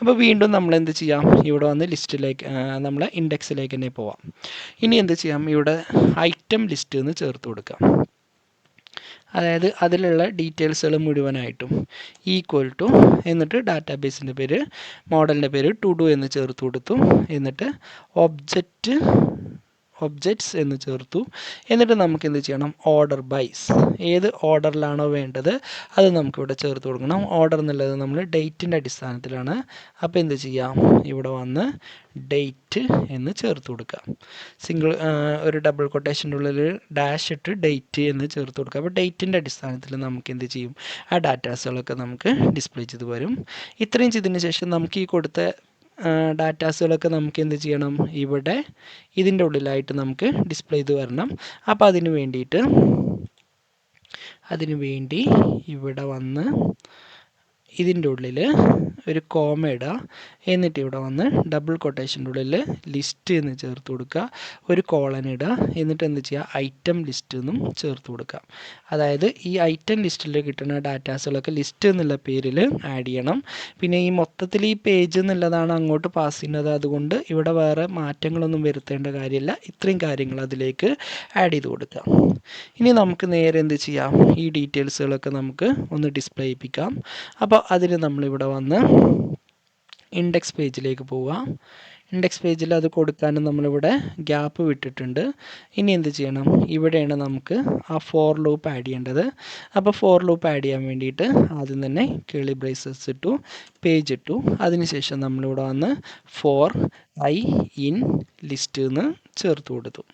അപ്പോൾ വീണ്ടും നമ്മൾ എന്ത് ചെയ്യാം? ഇവിടെ വന്ന് ലിസ്റ്റിലേക്ക് നമ്മൾ ഇൻഡെക്സിലേക്ക് തന്നെ പോവാം. ഇനി എന്ത് ചെയ്യാം? ഇവിടെ ഐറ്റം ലിസ്റ്റ് എന്ന് ചേർത്ത് കൊടുക്കാം. അതായത് അതിലുള്ള ഡീറ്റെയിൽസുകൾ മുഴുവനായിട്ടും ഈക്വൽ ടു എന്നിട്ട് ഡാറ്റാബേസിന്റെ പേര് മോഡലിന്റെ പേര് ടു ഡു എന്ന് ചേർത്ത് കൊടുത്തു എന്നിട്ട് ഒബ്ജക്റ്റ് ഒബ്ജക്ട്സ് എന്ന് ചേർത്തു. എന്നിട്ട് നമുക്ക് എന്ത് ചെയ്യണം? ഓർഡർ ബൈസ് ഏത് ഓർഡറിലാണോ വേണ്ടത് അത് നമുക്കിവിടെ ചേർത്ത് കൊടുക്കണം. ഓർഡർ എന്നുള്ളത് നമ്മൾ ഡേറ്റിന്റെ അടിസ്ഥാനത്തിലാണ്. അപ്പോൾ എന്ത് ചെയ്യാം? ഇവിടെ വന്ന് ഡേറ്റ് എന്ന് ചേർത്ത് കൊടുക്കുക സിംഗിൾ ഒരു ഡബിൾ കൊട്ടേഷന്റെ ഉള്ളിൽ ഡാഷ് ഇട്ട് ഡേറ്റ് എന്ന് ചേർത്ത് കൊടുക്കുക അപ്പോൾ ഡേറ്റിന്റെ അടിസ്ഥാനത്തിൽ നമുക്ക് എന്ത് ചെയ്യും? ആ ഡാറ്റാസുകളൊക്കെ നമുക്ക് ഡിസ്പ്ലേ ചെയ്ത് വരും. ഇത്രയും ചെയ്തതിന് ശേഷം നമുക്ക് ഈ കൊടുത്ത ഡാറ്റാസുകളൊക്കെ നമുക്ക് എന്ത് ചെയ്യണം? ഇവിടെ ഇതിന്റെ ഉള്ളിലായിട്ട് നമുക്ക് ഡിസ്പ്ലേ ചെയ്ത് വരണം. അപ്പോൾ അതിന് വേണ്ടിയിട്ട് അതിന് വേണ്ടി ഇവിടെ വന്ന് ഇതിന്റെ ഉള്ളിൽ ഒരു കോമ ഇടുക എന്നിട്ട് ഇവിടെ വന്ന് ഡബിൾ കൊട്ടേഷന്റെ ഉള്ളിൽ ലിസ്റ്റ് എന്ന് ചേർത്ത് കൊടുക്കുക. ഒരു കോളൻ ഇടുക എന്നിട്ട് എന്ത് ചെയ്യുക? ഐറ്റം ലിസ്റ്റ് എന്നും ചേർത്ത് കൊടുക്കുക. അതായത് ഈ ഐറ്റം ലിസ്റ്റിൽ കിട്ടുന്ന ഡാറ്റാസുകളൊക്കെ ലിസ്റ്റ് എന്നുള്ള പേരിൽ ആഡ് ചെയ്യണം. പിന്നെ ഈ മൊത്തത്തിൽ ഈ പേജ് എന്നുള്ളതാണ് അങ്ങോട്ട് പാസ് ചെയ്യുന്നത്. അതുകൊണ്ട് ഇവിടെ വേറെ മാറ്റങ്ങളൊന്നും വരുത്തേണ്ട കാര്യമില്ല. ഇത്രയും കാര്യങ്ങൾ അതിലേക്ക് ആഡ് ചെയ്ത് കൊടുക്കുക. ഇനി നമുക്ക് നേരെ എന്ത് ചെയ്യാം? ഈ ഡീറ്റെയിൽസുകളൊക്കെ നമുക്ക് ഒന്ന് ഡിസ്പ്ലേ ചെയ്യിപ്പിക്കാം. അപ്പോൾ അതിന് നമ്മളിവിടെ വന്ന് ഇൻഡെക്സ് പേജിലേക്ക് പോവുക. ഇൻഡെക്സ് പേജിൽ അത് കൊടുക്കാനും നമ്മളിവിടെ ഗ്യാപ്പ് വിട്ടിട്ടുണ്ട്. ഇനി എന്ത് ചെയ്യണം? ഇവിടെയാണ് നമുക്ക് ആ ഫോർ ലൂപ്പ് ആഡ് ചെയ്യേണ്ടത്. അപ്പോൾ ഫോർ ലൂപ്പ് ആഡ് ചെയ്യാൻ വേണ്ടിയിട്ട് ആദ്യം തന്നെ കേളി ബ്രേസസ് ഇട്ടു പേജ് ഇട്ടു. അതിനുശേഷം നമ്മളിവിടെ വന്ന് ഫോർ ഐ ഇൻ ലിസ്റ്റ് എന്ന് ചേർത്ത് കൊടുത്തു.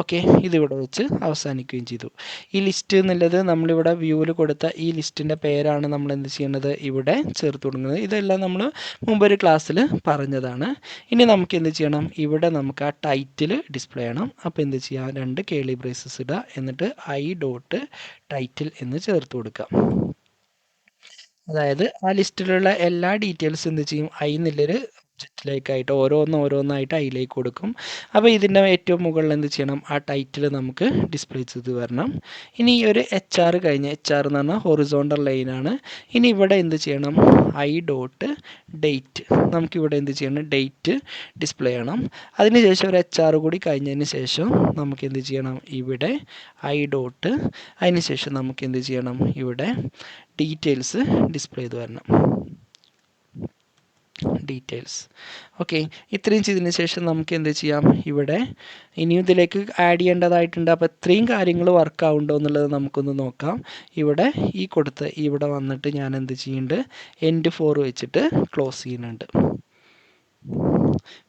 ഓക്കെ ഇതിവിടെ വെച്ച് അവസാനിക്കുകയും ചെയ്തു. ഈ ലിസ്റ്റ് എന്നുള്ളത് നമ്മളിവിടെ വ്യൂവിൽ കൊടുത്ത ഈ ലിസ്റ്റിന്റെ പേരാണ് നമ്മൾ എന്ത് ചെയ്യുന്നത്? ഇവിടെ ചേർത്ത് കൊടുക്കുന്നത്. ഇതെല്ലാം നമ്മൾ മുമ്പൊരു ക്ലാസ്സിൽ പറഞ്ഞതാണ്. ഇനി നമുക്ക് എന്ത് ചെയ്യണം? ഇവിടെ നമുക്ക് ആ ടൈറ്റിൽ ഡിസ്പ്ലേ ചെയ്യണം. അപ്പോൾ എന്ത് ചെയ്യാം? രണ്ട് കേളി ബ്രേസസ് ഇടുക. എന്നിട്ട് ഐ ഡോട്ട് ടൈറ്റിൽ എന്ന് ചേർത്ത് കൊടുക്കാം അതായത് ആ ലിസ്റ്റിലുള്ള എല്ലാ ഡീറ്റെയിൽസ് എന്ത് ചെയ്യും? ഐ എന്നുള്ളൊരു ഒബ്ജക്റ്റിലേക്കായിട്ട് ഓരോന്ന് ഓരോന്നായിട്ട് അതിലേക്ക് കൊടുക്കും. അപ്പോൾ ഇതിന്റെ ഏറ്റവും മുകളിൽ എന്ത് ചെയ്യണം? ആ ടൈറ്റിൽ നമുക്ക് ഡിസ്പ്ലേ ചെയ്ത് വരണം. ഇനി ഈ ഒരു എച്ച് ആർ കഴിഞ്ഞ് എച്ച് ആർ എന്ന് പറഞ്ഞാൽ ഹൊറിസോണ്ടൽ ലൈനാണ് ഇനി ഇവിടെ എന്ത് ചെയ്യണം? ഐ ഡോട്ട് ഡേറ്റ് നമുക്കിവിടെ എന്ത് ചെയ്യണം? ഡേറ്റ് ഡിസ്പ്ലേ ചെയ്യണം. അതിനുശേഷം ഒരു എച്ച് ആർ കൂടി കഴിഞ്ഞതിന് ശേഷം നമുക്ക് എന്ത് ചെയ്യണം? ഇവിടെ ഐ ഡോട്ട് അതിന് ശേഷം നമുക്ക് എന്ത് ചെയ്യണം? ഇവിടെ ഡീറ്റെയിൽസ് ഡിസ്പ്ലേ ചെയ്ത് വരണം. ഡീറ്റെയിൽസ് ഓക്കെ ഇത്രയും ചെയ്തതിന് ശേഷം നമുക്ക് എന്ത് ചെയ്യാം? ഇവിടെ ഇനിയും ഇതിലേക്ക് ആഡ് ചെയ്യേണ്ടതായിട്ടുണ്ട്. അപ്പോൾ ഇത്രയും കാര്യങ്ങൾ വർക്ക് ആവുണ്ടോ എന്നുള്ളത് നമുക്കൊന്ന് നോക്കാം. ഇവിടെ ഈ കൊടുത്ത് ഇവിടെ വന്നിട്ട് ഞാൻ എന്ത് ചെയ്യുന്നുണ്ട്? എൻഡ് ഫോർ വെച്ചിട്ട് ക്ലോസ് ചെയ്യുന്നുണ്ട്.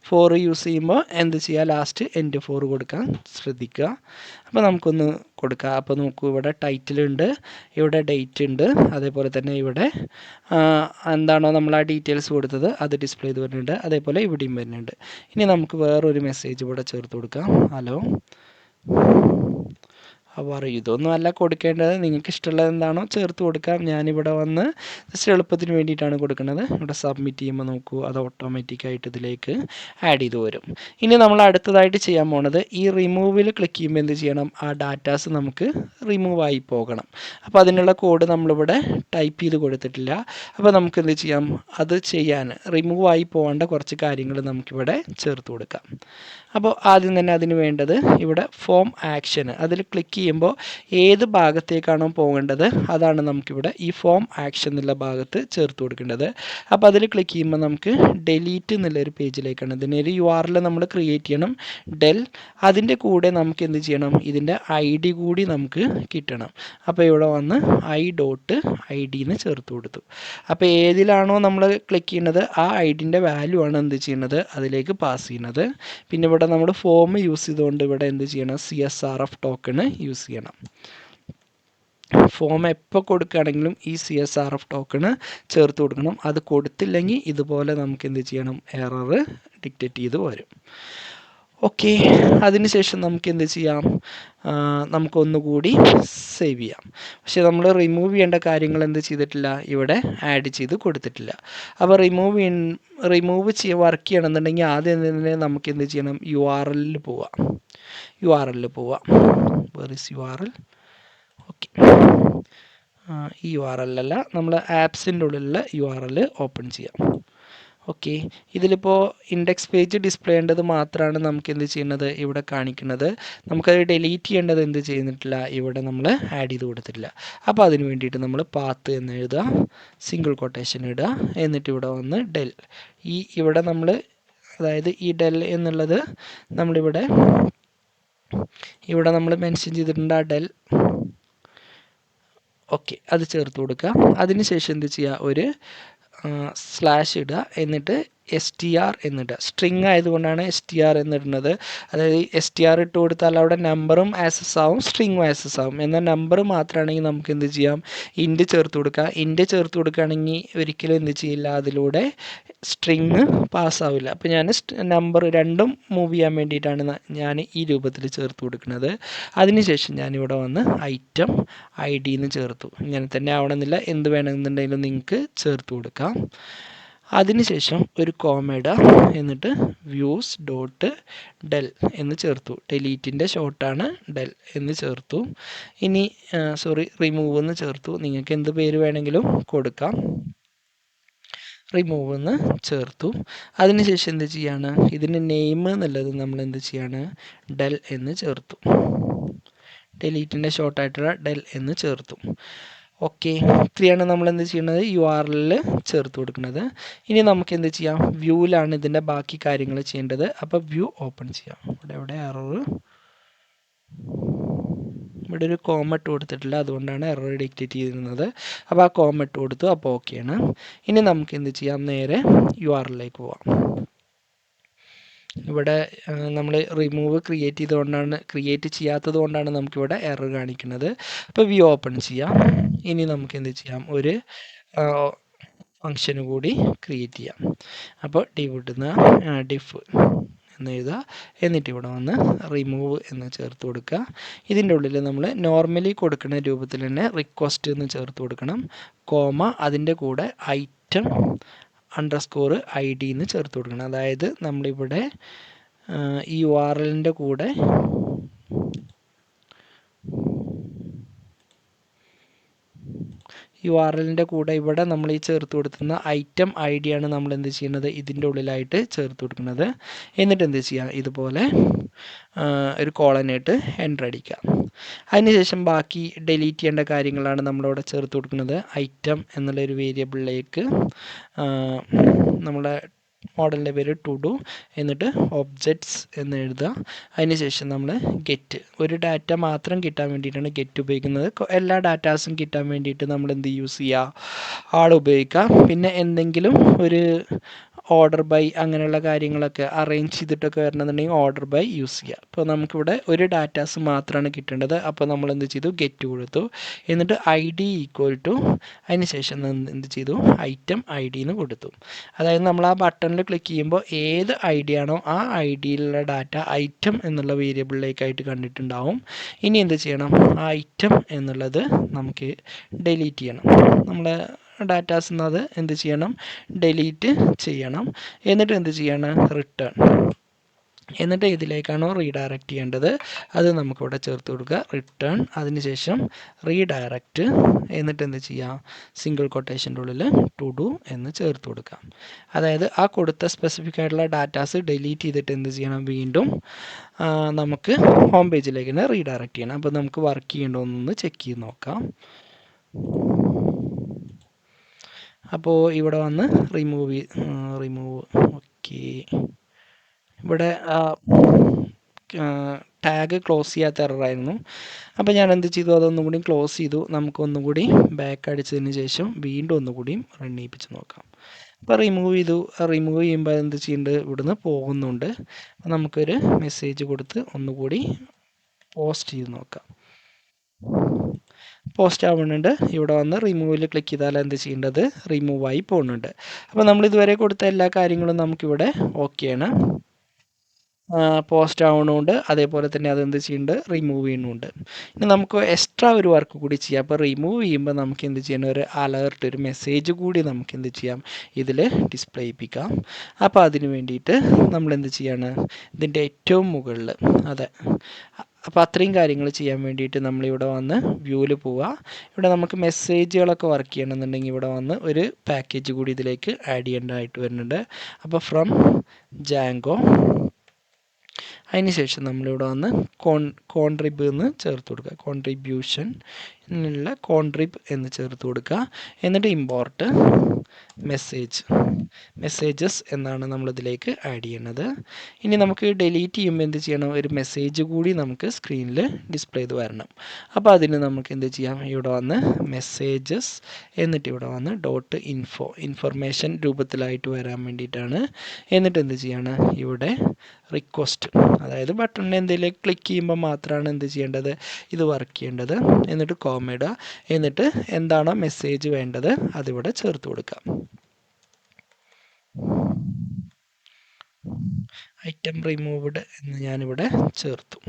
ഫോർ യൂസ് ചെയ്യുമ്പോൾ എന്ത് ചെയ്യുക? ലാസ്റ്റ് എൻഡ് ഫോർ കൊടുക്കാൻ ശ്രദ്ധിക്കുക. അപ്പോൾ നമുക്കൊന്ന് കൊടുക്കാം. അപ്പോൾ നോക്കൂ ഇവിടെ ടൈറ്റിൽ ഉണ്ട് ഇവിടെ ഡേറ്റ് ഉണ്ട് അതേപോലെ തന്നെ ഇവിടെ എന്താണോ നമ്മൾ ആ ഡീറ്റെയിൽസ് കൊടുത്തത് അത് ഡിസ്പ്ലേ ചെയ്ത് വരുന്നുണ്ട് അതേപോലെ ഇവിടെയും വരുന്നുണ്ട്. ഇനി നമുക്ക് വേറൊരു മെസ്സേജ് ഇവിടെ ചേർത്ത് കൊടുക്കാം. ഹലോ പറയൂ ഇതൊന്നും അല്ല കൊടുക്കേണ്ടത്. നിങ്ങൾക്ക് ഇഷ്ടമുള്ളത് എന്താണോ ചേർത്ത് കൊടുക്കാം. ഞാനിവിടെ വന്ന് ജസ്റ്റ് എളുപ്പത്തിന് വേണ്ടിയിട്ടാണ് കൊടുക്കുന്നത്. ഇവിടെ സബ്മിറ്റ് ചെയ്യുമ്പോൾ നോക്കൂ അത് ഓട്ടോമാറ്റിക്കായിട്ട് ഇതിലേക്ക് ആഡ് ചെയ്ത് വരും. ഇനി നമ്മൾ അടുത്തതായിട്ട് ചെയ്യാൻ പോണത് ഈ റിമൂവിൽ ക്ലിക്ക് ചെയ്യുമ്പോൾ എന്ത് ചെയ്യണം? ആ ഡാറ്റാസ് നമുക്ക് റിമൂവ് ആയി പോകണം. അപ്പോൾ അതിനുള്ള കോഡ് നമ്മളിവിടെ ടൈപ്പ് ചെയ്ത് കൊടുത്തിട്ടില്ല. അപ്പോൾ നമുക്ക് എന്ത് ചെയ്യാം? അത് ചെയ്യാൻ റിമൂവ് ആയി പോകേണ്ട കുറച്ച് കാര്യങ്ങൾ നമുക്കിവിടെ ചേർത്ത് കൊടുക്കാം. അപ്പോൾ ആദ്യം തന്നെ അതിന് വേണ്ടത് ഇവിടെ ഫോം ആക്ഷൻ അതിൽ ക്ലിക്ക് ചെയ്യുമ്പോൾ ഏത് ഭാഗത്തേക്കാണോ പോകേണ്ടത് അതാണ് നമുക്കിവിടെ ഈ ഫോം ആക്ഷൻ എന്നുള്ള ഭാഗത്ത് ചേർത്ത് കൊടുക്കേണ്ടത്. അപ്പോൾ അതിൽ ക്ലിക്ക് ചെയ്യുമ്പോൾ നമുക്ക് ഡെലീറ്റ് എന്നുള്ളൊരു പേജിലേക്കാണ് ഇതിനൊരു യു ആർ എൽ നമ്മൾ ക്രിയേറ്റ് ചെയ്യണം. ഡെൽ അതിന്റെ കൂടെ നമുക്ക് എന്ത് ചെയ്യണം? ഇതിന്റെ ഐ ഡി കൂടി നമുക്ക് കിട്ടണം. അപ്പോൾ ഇവിടെ വന്ന് ഐ ഡോട്ട് ഐ ഡി എന്ന് ചേർത്ത് കൊടുത്തു. അപ്പോൾ ഏതിലാണോ നമ്മൾ ക്ലിക്ക് ചെയ്യുന്നത്? ആ ഐ ഡിന്റെ വാല്യൂ ആണ് എന്ത് ചെയ്യുന്നത്? അതിലേക്ക് പാസ് ചെയ്യുന്നത്. പിന്നെ ഇവിടെ നമ്മൾ ഫോം യൂസ് ചെയ്തുകൊണ്ട് ഇവിടെ എന്ത് ചെയ്യണം? C S R F token use ചെയ്യണം. ഫോം എപ്പോൾ കൊടുക്കുകയാണെങ്കിലും ഈ C S R F token ചേർത്ത് കൊടുക്കണം. അത് കൊടുത്തില്ലെങ്കിൽ ഇതുപോലെ നമുക്ക് എന്ത് ചെയ്യണം? എറർ ഡിക്റ്റേറ്റ് ചെയ്ത് വരും. ഓക്കെ അതിനുശേഷം നമുക്ക് എന്ത് ചെയ്യാം? നമുക്കൊന്നുകൂടി സേവ് ചെയ്യാം. പക്ഷേ നമ്മൾ റിമൂവ് ചെയ്യേണ്ട കാര്യങ്ങൾ എന്ത് ചെയ്തിട്ടില്ല? ഇവിടെ ആഡ് ചെയ്ത് കൊടുത്തിട്ടില്ല. അപ്പോൾ റിമൂവ് റിമൂവ് ചെയ്യ വർക്ക് ചെയ്യണമെന്നുണ്ടെങ്കിൽ ആദ്യം തന്നെ നമുക്ക് എന്ത് ചെയ്യണം? യു ആർ എല്ലിൽ പോവാം. യു ആർ എല്ലിൽ പോവാം. Where is U R L okay ഈ യു ആർ എല്ലല്ല നമ്മൾ ആപ്സിന്റെ ഉള്ളിലുള്ള യു ആർ എൽ ഓപ്പൺ ചെയ്യാം. ഓക്കെ ഇതിലിപ്പോൾ ഇൻഡെക്സ് പേജ് ഡിസ്പ്ലേ ചെയ്യേണ്ടത് മാത്രമാണ് നമുക്ക് എന്ത് ചെയ്യുന്നത് ഇവിടെ കാണിക്കുന്നത്. നമുക്കത് ഡെലീറ്റ് ചെയ്യേണ്ടത് എന്ത് ചെയ്യുന്നിട്ടില്ല ഇവിടെ നമ്മൾ ആഡ് ചെയ്ത് കൊടുത്തിട്ടില്ല. അപ്പോൾ അതിന് വേണ്ടിയിട്ട് നമ്മൾ പാത്ത് എന്ന് എഴുതുക സിംഗിൾ കൊട്ടേഷൻ ഇടുക എന്നിട്ട് ഇവിടെ വന്ന് ഡെൽ ഈ ഇവിടെ നമ്മൾ അതായത് ഈ ഡെൽ എന്നുള്ളത് നമ്മളിവിടെ ഇവിടെ നമ്മൾ മെൻഷൻ ചെയ്തിട്ടുണ്ട് ആ ഡെൽ ഓക്കെ അത് ചേർത്ത് കൊടുക്കുക. അതിനുശേഷം എന്ത് ചെയ്യുക? ഒരു സ്ലാഷ് ഇടുക. എന്നിട്ട് എസ് ടി ആർ എന്നിടുക. സ്ട്രിങ് ആയതുകൊണ്ടാണ് എസ് ടി ആർ എന്നിടുന്നത്. അതായത് എസ് ടി ആർ ഇട്ട് കൊടുത്താൽ അവിടെ നമ്പറും ആക്സസ് ആവും സ്ട്രിങ്ങും ആക്സസ് ആവും. എന്നാൽ നമ്പർ മാത്രമാണെങ്കിൽ നമുക്ക് എന്ത് ചെയ്യാം? ഇൻഡ് ചേർത്ത് കൊടുക്കുക ഇൻഡ് ചേർത്ത് കൊടുക്കുകയാണെങ്കിൽ ഒരിക്കലും എന്ത് ചെയ്യില്ല. അതിലൂടെ സ്ട്രിങ് പാസ്സാവില്ല അപ്പോൾ ഞാൻ നമ്പർ രണ്ടും മൂവ് ചെയ്യാൻ വേണ്ടിയിട്ടാണ് ഞാൻ ഈ രൂപത്തിൽ ചേർത്ത് കൊടുക്കുന്നത്. അതിനുശേഷം ഞാനിവിടെ വന്ന് ഐറ്റം ഐ ഡി എന്ന് ചേർത്തു. ഇങ്ങനെ തന്നെ ആവണമെന്നില്ല. എന്ത് വേണമെന്നുണ്ടെങ്കിലും നിങ്ങൾക്ക് ചേർത്ത് കൊടുക്കാം. അതിനുശേഷം ഒരു കോമേഡ എന്നിട്ട് വ്യൂസ് ഡോട്ട് ഡെൽ എന്ന് ചേർത്തു. ഡെലീറ്റിന്റെ ഷോർട്ടാണ് ഡെൽ എന്ന് ചേർത്തു. ഇനി സോറി റിമൂവ് എന്ന് ചേർത്തു. നിങ്ങൾക്ക് എന്ത് പേര് വേണമെങ്കിലും കൊടുക്കാം. റിമൂവ് എന്ന് ചേർത്തു. അതിനുശേഷം എന്ത് ചെയ്യാണ്? ഇതിന് നെയിം എന്നുള്ളത് നമ്മൾ എന്ത് ചെയ്യാണ്? ഡെൽ എന്ന് ചേർത്തു. ഡെലീറ്റിന്റെ ഷോർട്ടായിട്ടുള്ള ഡെൽ എന്ന് ചേർത്തു. ഓക്കെ ഇത്രയാണ് നമ്മൾ എന്ത് ചെയ്യുന്നത് യു ആർ എല്ലിൽ ചേർത്ത് കൊടുക്കുന്നത് ഇനി നമുക്ക് എന്ത് ചെയ്യാം? വ്യൂവിലാണ് ഇതിന്റെ ബാക്കി കാര്യങ്ങൾ ചെയ്യേണ്ടത്. അപ്പോൾ വ്യൂ ഓപ്പൺ ചെയ്യാം. ഇവിടെ ഇവിടെ എറർ ഇവിടെ ഒരു കോമ ഇട്ട് കൊടുത്തിട്ടില്ല. അതുകൊണ്ടാണ് എറർ ഡിക്റ്റേറ്റ് ചെയ്തിരുന്നത്. അപ്പോൾ ആ കോമ ഇട്ട് കൊടുത്തു. അപ്പോൾ ഓക്കെയാണ് ഇനി നമുക്ക് എന്ത് ചെയ്യാം? നേരെ യു ആർ എല്ലിലേക്ക് പോവാം. ഇവിടെ നമ്മൾ റിമൂവ് ക്രിയേറ്റ് ചെയ്തുകൊണ്ടാണ് ക്രിയേറ്റ് ചെയ്യാത്തത് കൊണ്ടാണ് നമുക്കിവിടെ എറർ കാണിക്കുന്നത്. അപ്പോൾ വി ഓപ്പൺ ചെയ്യാം. ഇനി നമുക്ക് എന്ത് ചെയ്യാം? ഒരു ഫങ്ഷന് കൂടി ക്രിയേറ്റ് ചെയ്യാം. അപ്പോൾ ഡിവിടുന്ന ഡിഫ് എന്ന് എഴുതുക. എന്നിട്ട് ഇവിടെ വന്ന് റിമൂവ് എന്ന് ചേർത്ത് കൊടുക്കുക. ഇതിന്റെ ഉള്ളിൽ നമ്മൾ നോർമലി കൊടുക്കുന്ന രൂപത്തിൽ തന്നെ റിക്വസ്റ്റ് എന്ന് ചേർത്ത് കൊടുക്കണം. കോമ അതിന്റെ കൂടെ ഐറ്റം അണ്ടർസ്കോർ ഐ ഡി എന്ന് ചേർത്ത് കൊടുക്കണം. അതായത് നമ്മളിവിടെ ഈ യു ആർ എല്ലിന്റെ കൂടെ യു ആർ എല്ലിന്റെ കൂടെ ഇവിടെ നമ്മൾ ഈ ചേർത്ത് കൊടുക്കുന്ന ഐറ്റം ഐ ഡി ആണ് നമ്മൾ എന്ത് ചെയ്യുന്നത്? ഇതിന്റെ ഉള്ളിലായിട്ട് ചേർത്ത് കൊടുക്കുന്നത്. എന്നിട്ട് എന്ത് ചെയ്യുക ഇതുപോലെ ഒരു കോളനായിട്ട് എന്റർ അടിക്കുക അതിനുശേഷം ബാക്കി ഡെലീറ്റ് ചെയ്യേണ്ട കാര്യങ്ങളാണ് നമ്മളിവിടെ ചേർത്ത് കൊടുക്കുന്നത്. ഐറ്റം എന്നുള്ളൊരു വേരിയബിളിലേക്ക് നമ്മുടെ മോഡലിന്റെ പേര് ടു ഡു എന്നിട്ട് ഒബ്ജക്ട്സ് എന്ന് എഴുതുക. അതിനുശേഷം നമ്മൾ ഗെറ്റ് ഒരു ഡാറ്റ മാത്രം കിട്ടാൻ വേണ്ടിയിട്ടാണ് ഗെറ്റ് ഉപയോഗിക്കുന്നത്. എല്ലാ ഡാറ്റാസും കിട്ടാൻ വേണ്ടിയിട്ട് നമ്മൾ എന്ത് യൂസ് ചെയ്യുക ആൾ ഉപയോഗിക്കുക പിന്നെ എന്തെങ്കിലും ഒരു ഓർഡർ ബൈ അങ്ങനെയുള്ള കാര്യങ്ങളൊക്കെ അറേഞ്ച് ചെയ്തിട്ടൊക്കെ വരണമെന്നുണ്ടെങ്കിൽ ഓർഡർ ബൈ യൂസ് ചെയ്യുക അപ്പോൾ നമുക്കിവിടെ ഒരു ഡാറ്റാസ് മാത്രമാണ് കിട്ടേണ്ടത്. അപ്പോൾ നമ്മൾ എന്ത് ചെയ്തു? ഗെറ്റ് കൊടുത്തു. എന്നിട്ട് ഐ ഡി ഈക്വൽ ടു അതിന് ശേഷം ന- എന്ത് ചെയ്തു? ഐറ്റം ഐ ഡി എന്ന് കൊടുത്തു. അതായത് നമ്മൾ ആ ബട്ടണിൽ ക്ലിക്ക് ചെയ്യുമ്പോൾ ഏത് ഐ ഡി ആണോ ആ ഐ ഡിയിലുള്ള ഡാറ്റ ഐറ്റം എന്നുള്ള വേരിയബിളിലേക്കായിട്ട് കണ്ടിട്ടുണ്ടാവും. ഇനി എന്ത് ചെയ്യണം? ആ ഐറ്റം എന്നുള്ളത് നമുക്ക് ഡിലീറ്റ് ചെയ്യണം. നമ്മളെ ഡാറ്റാസ് എന്നത് എന്ത് ചെയ്യണം? ഡിലീറ്റ് ചെയ്യണം. എന്നിട്ട് എന്ത് ചെയ്യണം? റിട്ടേൺ. എന്നിട്ട് ഇതിലേക്കാണോ റീഡയറക്റ്റ് ചെയ്യേണ്ടത്. അത് നമുക്കിവിടെ ചേർത്ത് കൊടുക്കുക. റിട്ടേൺ. അതിനുശേഷം റീഡയറക്റ്റ്. എന്നിട്ട് എന്ത് ചെയ്യാം? സിംഗിൾ കൊട്ടേഷന്റെ ഉള്ളിൽ ടു ഡു എന്ന് ചേർത്ത് കൊടുക്കാം. അതായത് ആ കൊടുത്ത സ്പെസിഫിക് ആയിട്ടുള്ള ഡാറ്റാസ് ഡിലീറ്റ് ചെയ്തിട്ട് എന്ത് ചെയ്യണം? വീണ്ടും നമുക്ക് ഹോം പേജിലേക്ക് തന്നെ റീഡയറക്റ്റ് ചെയ്യണം. അപ്പോൾ നമുക്ക് വർക്ക് ചെയ്യേണ്ടതെന്നൊന്ന് ചെക്ക് ചെയ്ത് നോക്കാം. അപ്പോൾ ഇവിടെ വന്ന് റിമൂവ് റിമൂവ് ഓക്കെ ഇവിടെ ടാഗ് ക്ലോസ് ചെയ്യാത്ത എററായിരുന്നു അപ്പോൾ ഞാൻ എന്ത് ചെയ്തു? അതൊന്നും കൂടി ക്ലോസ് ചെയ്തു. നമുക്കൊന്നും കൂടി ബാക്ക് അടിച്ചതിന് ശേഷം വീണ്ടും ഒന്നുകൂടി റൺ ചെയ്യിപ്പിച്ച് നോക്കാം. അപ്പോൾ റിമൂവ് ചെയ്തു. റിമൂവ് ചെയ്യുമ്പോൾ എന്ത് ചെയ്യുന്നുണ്ട് ഇവിടുന്ന് പോകുന്നുണ്ട്. നമുക്കൊരു മെസ്സേജ് കൊടുത്ത് ഒന്നുകൂടി പോസ്റ്റ് ചെയ്ത് നോക്കാം. പോസ്റ്റ് ആവുന്നുണ്ട് ഇവിടെ വന്ന് റിമൂവിൽ ക്ലിക്ക് ചെയ്താൽ എന്ത് ചെയ്യേണ്ടത്? റിമൂവായി പോകുന്നുണ്ട് അപ്പോൾ നമ്മൾ ഇതുവരെ കൊടുത്ത എല്ലാ കാര്യങ്ങളും നമുക്കിവിടെ ഓക്കെയാണ് പോസ്റ്റ് ആവണമുണ്ട് അതേപോലെ തന്നെ അതെന്ത് ചെയ്യുന്നുണ്ട് റിമൂവ് ചെയ്യണമുണ്ട് ഇനി നമുക്ക് എക്സ്ട്രാ ഒരു വർക്ക് കൂടി ചെയ്യാം. അപ്പോൾ റിമൂവ് ചെയ്യുമ്പോൾ നമുക്ക് എന്ത് ചെയ്യണം ഒരു അലേർട്ട് ഒരു മെസ്സേജ് കൂടി നമുക്ക് എന്ത് ചെയ്യാം? ഇതിൽ ഡിസ്പ്ലേ ചെയ്യിപ്പിക്കാം അപ്പോൾ അതിന് വേണ്ടിയിട്ട് നമ്മൾ എന്ത് ചെയ്യാണ്? ഇതിന്റെ ഏറ്റവും മുകളിൽ അതെ അപ്പോൾ അത്രയും കാര്യങ്ങൾ ചെയ്യാൻ വേണ്ടിയിട്ട് നമ്മളിവിടെ വന്ന് വ്യൂവിൽ പോവുക ഇവിടെ നമുക്ക് മെസ്സേജുകളൊക്കെ വർക്ക് ചെയ്യണമെന്നുണ്ടെങ്കിൽ ഇവിടെ വന്ന് ഒരു പാക്കേജ് കൂടി ഇതിലേക്ക് ആഡ് ചെയ്യേണ്ടതായിട്ട് വരുന്നുണ്ട്. അപ്പോൾ ഫ്രം ജാങ്കോ അതിനുശേഷം നമ്മളിവിടെ വന്ന് കോൺ കോൺട്രിബ്യൂ എന്ന് ചേർത്ത് കൊടുക്കുക. കോൺട്രിബ്യൂഷൻ ഉള്ള കോൺട്രിബ് എന്ന് ചേർത്ത് കൊടുക്കുക എന്നിട്ട് ഇമ്പോർട്ട് മെസ്സേജ് മെസ്സേജസ് എന്നാണ് നമ്മളിതിലേക്ക് ആഡ് ചെയ്യണത്. ഇനി നമുക്ക് ഡിലീറ്റ് ചെയ്യുമ്പോൾ എന്ത് ചെയ്യണം? ഒരു മെസ്സേജ് കൂടി നമുക്ക് സ്ക്രീനിൽ ഡിസ്പ്ലേ ചെയ്ത് വരണം. അപ്പോൾ അതിന് നമുക്ക് എന്ത് ചെയ്യാം? ഇവിടെ വന്ന് മെസ്സേജസ് എന്നിട്ട് ഇവിടെ വന്ന് ഡോട്ട് ഇൻഫോ ഇൻഫർമേഷൻ രൂപത്തിലായിട്ട് വരാൻ വേണ്ടിയിട്ടാണ്. എന്നിട്ട് എന്ത് ചെയ്യാണ്? ഇവിടെ റിക്വസ്റ്റ് അതായത് ബട്ടണിൽ എന്തെങ്കിലും ക്ലിക്ക് ചെയ്യുമ്പോൾ മാത്രമാണ് എന്ത് ചെയ്യേണ്ടത്? ഇത് വർക്ക് ചെയ്യേണ്ടത്. എന്നിട്ട് കോമ ഇടുക. എന്നിട്ട് എന്താണ് മെസ്സേജ് വേണ്ടത്? അതിവിടെ ചേർത്ത് കൊടുക്കാം. ഐറ്റം റിമൂവ്ഡ് എന്ന് ഞാനിവിടെ ചേർത്തു.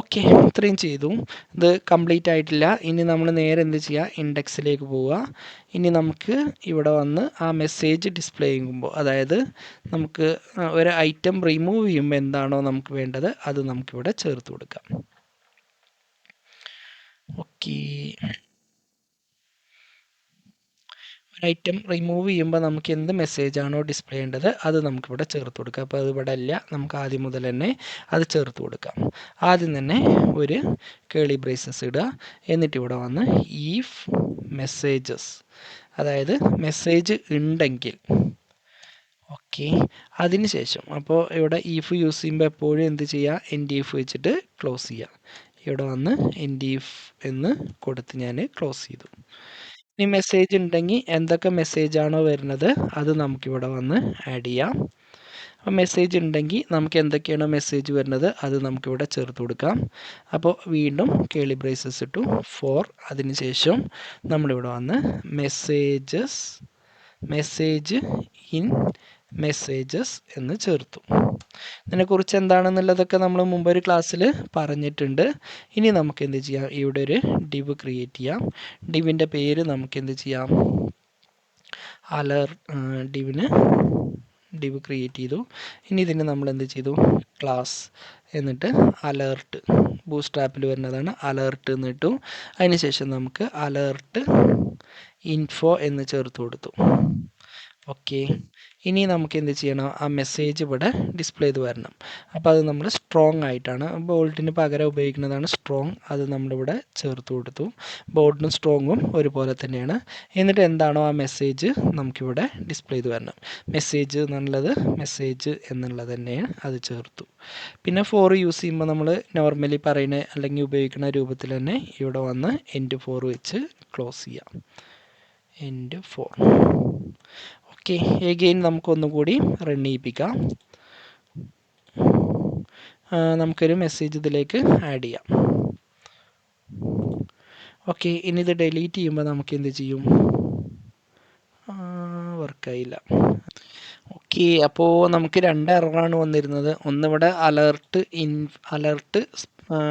ഓക്കെ ഇത്രയും ചെയ്തു. ഇത് കംപ്ലീറ്റ് ആയിട്ടില്ല. ഇനി നമ്മൾ നേരെ എന്ത് ചെയ്യുക? ഇൻഡെക്സിലേക്ക് പോവുക. ഇനി നമുക്ക് ഇവിടെ വന്ന് ആ മെസ്സേജ് ഡിസ്പ്ലേ ചെയ്യുമ്പോൾ അതായത് നമുക്ക് ഒരു ഐറ്റം റിമൂവ് ചെയ്യുമ്പോൾ എന്താണോ നമുക്ക് വേണ്ടത് അത് നമുക്കിവിടെ ചേർത്ത് കൊടുക്കാം. ഓക്കെ ഐറ്റം റിമൂവ് ചെയ്യുമ്പോൾ നമുക്ക് എന്ത് മെസ്സേജ് ആണോ ഡിസ്പ്ലേ ചെയ്യേണ്ടത് അത് നമുക്കിവിടെ ചേർത്ത് കൊടുക്കാം. അപ്പോൾ അത് ഇവിടെ അല്ല നമുക്ക് ആദ്യം മുതൽ തന്നെ അത് ചേർത്ത് കൊടുക്കാം. ആദ്യം തന്നെ ഒരു കേളി ബ്രേസസ് ഇടുക. എന്നിട്ട് ഇവിടെ വന്ന് ഈഫ് മെസ്സേജസ് അതായത് മെസ്സേജ് ഉണ്ടെങ്കിൽ. ഓക്കെ അതിനുശേഷം അപ്പോൾ ഇവിടെ ഈഫ് യൂസ് ചെയ്യുമ്പോൾ എപ്പോഴും എന്ത് ചെയ്യുക? എൻ ഡി എഫ് വെച്ചിട്ട് ക്ലോസ് ചെയ്യുക. ഇവിടെ വന്ന് എൻ ഡി എഫ് എന്ന് കൊടുത്ത് ഞാൻ ക്ലോസ് ചെയ്തു. ഇനി മെസ്സേജ് ഉണ്ടെങ്കിൽ എന്തൊക്കെ മെസ്സേജ് ആണോ വരുന്നത് അത് നമുക്കിവിടെ വന്ന് ആഡ് ചെയ്യാം. അപ്പോൾ മെസ്സേജ് ഉണ്ടെങ്കിൽ നമുക്ക് എന്തൊക്കെയാണോ മെസ്സേജ് വരുന്നത് അത് നമുക്കിവിടെ ചേർത്ത് കൊടുക്കാം. അപ്പോൾ വീണ്ടും കേളി ബ്രേസസ് ഇട്ടു. ഫോർ അതിനുശേഷം നമ്മളിവിടെ വന്ന് മെസ്സേജസ് മെസ്സേജ് ഇൻ മെസ്സേജസ് എന്ന് ചേർത്തു. ഇതിനെക്കുറിച്ച് എന്താണെന്നുള്ളതൊക്കെ നമ്മൾ മുമ്പൊരു ക്ലാസ്സിൽ പറഞ്ഞിട്ടുണ്ട്. ഇനി നമുക്ക് എന്ത് ചെയ്യാം? ഇവിടെ ഒരു ഡിവ് ക്രിയേറ്റ് ചെയ്യാം. ഡിവിന്റെ പേര് നമുക്ക് എന്ത് ചെയ്യാം അലർ ഡിവിന് ഡിവ് ക്രിയേറ്റ് ചെയ്തു. ഇനി ഇതിന് നമ്മൾ എന്ത് ചെയ്തു? ക്ലാസ് എന്നിട്ട് അലേർട്ട് ബൂസ്റ്റ് ആപ്പിൽ വരുന്നതാണ് അലേർട്ട് എന്ന് അതിനുശേഷം നമുക്ക് അലേർട്ട് ഇൻഫോ എന്ന് ചേർത്ത് കൊടുത്തു. ഓക്കെ ഇനി നമുക്ക് എന്ത് ചെയ്യണം? ആ മെസ്സേജ് ഇവിടെ ഡിസ്പ്ലേ ചെയ്ത് വരണം. അപ്പോൾ അത് നമ്മൾ സ്ട്രോങ് ആയിട്ടാണ്. ബോൾട്ടിന് പകരം ഉപയോഗിക്കുന്നതാണ് സ്ട്രോങ് അത് നമ്മളിവിടെ ചേർത്ത് കൊടുത്തു. ബോൾട്ടും സ്ട്രോങ്ങും ഒരുപോലെ തന്നെയാണ്. എന്നിട്ട് എന്താണോ ആ മെസ്സേജ് നമുക്കിവിടെ ഡിസ്പ്ലേ ചെയ്ത് വരണം. മെസ്സേജ് എന്നുള്ളത് മെസ്സേജ് എന്നുള്ളത് തന്നെയാണ്. അത് ചേർത്തു. പിന്നെ ഫോർ യൂസ് ചെയ്യുമ്പോൾ നമ്മൾ നോർമലി പറയുന്ന അല്ലെങ്കിൽ ഉപയോഗിക്കുന്ന രൂപത്തിൽ തന്നെ ഇവിടെ വന്ന് എൻഡ് ഫോർ വെച്ച് ക്ലോസ് ചെയ്യാം. എൻഡ് ഫോർ ഓക്കെ എഗെയിൻ നമുക്കൊന്നുകൂടി റൺ ചെയ്യിപ്പിക്കാം നമുക്കൊരു മെസ്സേജ് ഇതിലേക്ക് ആഡ് ചെയ്യാം. ഓക്കെ ഇനി ഇത് ഡെലീറ്റ് ചെയ്യുമ്പോൾ നമുക്ക് എന്ത് ചെയ്യും വർക്കായില്ല ഓക്കെ അപ്പോൾ നമുക്ക് രണ്ട് എററാണ് വന്നിരുന്നത്. ഒന്നിവിടെ അലേർട്ട് ഇൻ അലേർട്ട്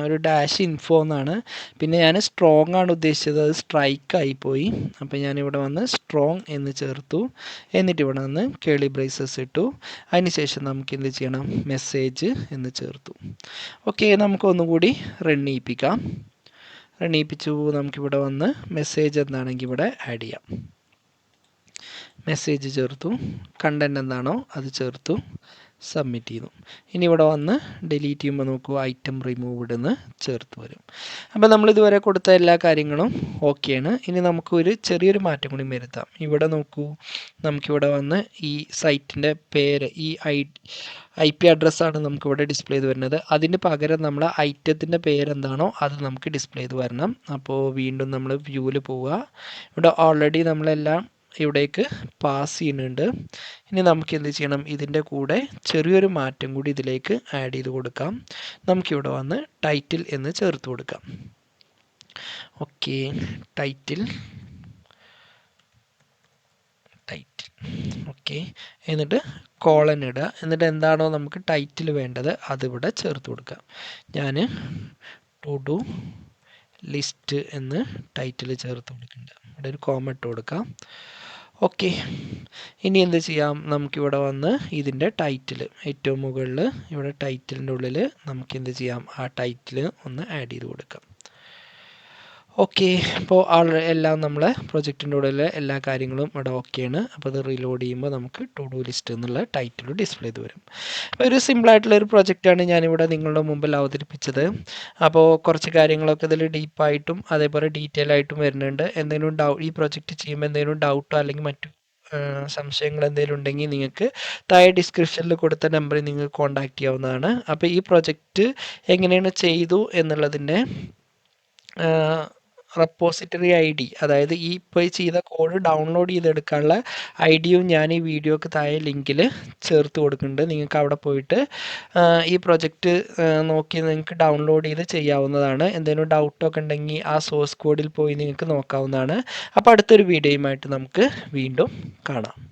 ഒരു ഡാഷ് ഇൻഫോ എന്നാണ്. പിന്നെ ഞാൻ സ്ട്രോങ് ആണ് ഉദ്ദേശിച്ചത്. അത് സ്ട്രൈക്ക് ആയിപ്പോയി അപ്പോൾ ഞാനിവിടെ വന്ന് സ്ട്രോങ് എന്ന് ചേർത്തു. എന്നിട്ട് ഇവിടെ വന്ന് കേളി ബ്രേസസ് ഇട്ടു. അതിനുശേഷം നമുക്ക് എന്ത് ചെയ്യണം? മെസ്സേജ് എന്ന് ചേർത്തു. ഓക്കെ നമുക്ക് ഒന്നുകൂടി റൺ ചെയ്യിപ്പിക്കാം. നമുക്കിവിടെ വന്ന് മെസ്സേജ് എന്താണെങ്കിൽ ഇവിടെ ആഡ് ചെയ്യാം. മെസ്സേജ് ചേർത്തു. കണ്ടന്റ് എന്താണോ അത് ചേർത്തു. സബ്മിറ്റ് ചെയ്തു. ഇനി ഇവിടെ വന്ന് ഡിലീറ്റ് ചെയ്യുമ്പോൾ നോക്കൂ ഐറ്റം റിമൂവ്ഡ് എന്ന് ചേർത്ത് വരും. അപ്പോൾ നമ്മൾ ഇതുവരെ കൊടുത്ത എല്ലാ കാര്യങ്ങളും ഓക്കെയാണ് ഇനി നമുക്കൊരു ചെറിയൊരു മാറ്റം കൂടി വരുത്താം. ഇവിടെ നോക്കൂ. നമുക്കിവിടെ വന്ന് ഈ സൈറ്റിന്റെ പേര് ഈ ഐ ഐ പി അഡ്രസ്സാണ് നമുക്കിവിടെ ഡിസ്പ്ലേ ചെയ്ത് വരുന്നത്. അതിന് പകരം നമ്മൾ ഐറ്റത്തിന്റെ പേരെന്താണോ അത് നമുക്ക് ഡിസ്പ്ലേ ചെയ്ത് വരണം. അപ്പോൾ വീണ്ടും നമ്മൾ വ്യൂവിൽ പോവുക. ഇവിടെ ഓൾറെഡി നമ്മളെല്ലാം ഇവിടേക്ക് പാസ് ചെയ്യുന്നുണ്ട്. ഇനി നമുക്ക് എന്ത് ചെയ്യണം? ഇതിന്റെ കൂടെ ചെറിയൊരു മാറ്റം കൂടി ഇതിലേക്ക് ആഡ് ചെയ്ത് കൊടുക്കാം. നമുക്കിവിടെ വന്ന് ടൈറ്റിൽ എന്ന് ചേർത്ത് കൊടുക്കാം. ഓക്കെ ടൈറ്റിൽ ടൈറ്റിൽ ഓക്കെ എന്നിട്ട് കോളൻ ഇടുക. എന്നിട്ട് എന്താണോ നമുക്ക് ടൈറ്റിൽ വേണ്ടത് അതിവിടെ ചേർത്ത് കൊടുക്കാം ഞാൻ ടു ഡു ലിസ്റ്റ് എന്ന് ടൈറ്റിൽ ചേർത്ത് കൊടുക്കുന്നുണ്ട്. ഇവിടെ ഒരു കോമ ഇട്ട് കൊടുക്കാം. ഓക്കെ. ഇനി എന്ത് ചെയ്യാം? നമുക്കിവിടെ വന്ന് ഇതിന്റെ ടൈറ്റിൽ ഏറ്റവും മുകളിൽ ഇവിടെ ടൈറ്റിലിന്റെ ഉള്ളിൽ നമുക്ക് എന്ത് ചെയ്യാം? ആ ടൈറ്റിൽ ഒന്ന് ആഡ് ചെയ്ത് കൊടുക്കാം. ഓക്കെ അപ്പോൾ ആൾ എല്ലാം നമ്മൾ പ്രൊജക്റ്റിന്റെ ഉള്ളിൽ എല്ലാ കാര്യങ്ങളും ഇവിടെ ഓക്കെയാണ് അപ്പോൾ അത് റീലോഡ് ചെയ്യുമ്പോൾ നമുക്ക് ടു ഡു ലിസ്റ്റ് എന്നുള്ള ടൈറ്റിൽ ഡിസ്പ്ലേ ചെയ്ത് വരും. അപ്പോൾ ഒരു സിമ്പിളായിട്ടുള്ള ഒരു പ്രൊജക്റ്റാണ് ഞാനിവിടെ നിങ്ങളുടെ മുമ്പിൽ അവതരിപ്പിച്ചത്. അപ്പോൾ കുറച്ച് കാര്യങ്ങളൊക്കെ ഇതിൽ ഡീപ്പായിട്ടും അതേപോലെ ഡീറ്റെയിൽ ആയിട്ടും വരുന്നുണ്ട്. എന്തെങ്കിലും ഡൗ ഈ പ്രൊജക്റ്റ് ചെയ്യുമ്പോൾ എന്തെങ്കിലും ഡൗട്ടോ അല്ലെങ്കിൽ മറ്റു സംശയങ്ങൾ എന്തെങ്കിലും ഉണ്ടെങ്കിൽ നിങ്ങൾക്ക് താഴെ ഡിസ്ക്രിപ്ഷനിൽ കൊടുത്ത നമ്പറിൽ നിങ്ങൾക്ക് കോൺടാക്ട് ചെയ്യാവുന്നതാണ്. അപ്പോൾ ഈ പ്രൊജക്റ്റ് എങ്ങനെയാണ് ചെയ്തു എന്നുള്ളതിന്റെ റെപ്പോസിറ്ററി ഐ ഡി അതായത് ഈ ഇപ്പോൾ ചെയ്ത കോഡ് ഡൗൺലോഡ് ചെയ്തെടുക്കാനുള്ള ഐ ഡിയും ഞാൻ ഈ വീഡിയോക്ക് താഴെ ലിങ്കിൽ ചേർത്ത് കൊടുക്കുന്നുണ്ട്. നിങ്ങൾക്ക് അവിടെ പോയിട്ട് ഈ പ്രൊജക്റ്റ് നോക്കി നിങ്ങൾക്ക് ഡൗൺലോഡ് ചെയ്ത് ചെയ്യാവുന്നതാണ്. എന്തെങ്കിലും ഡൗട്ടൊക്കെ ഉണ്ടെങ്കിൽ ആ സോഴ്സ് കോഡിൽ പോയി നിങ്ങൾക്ക് നോക്കാവുന്നതാണ്. അപ്പോൾ അടുത്തൊരു വീഡിയോയുമായിട്ട് നമുക്ക് വീണ്ടും കാണാം.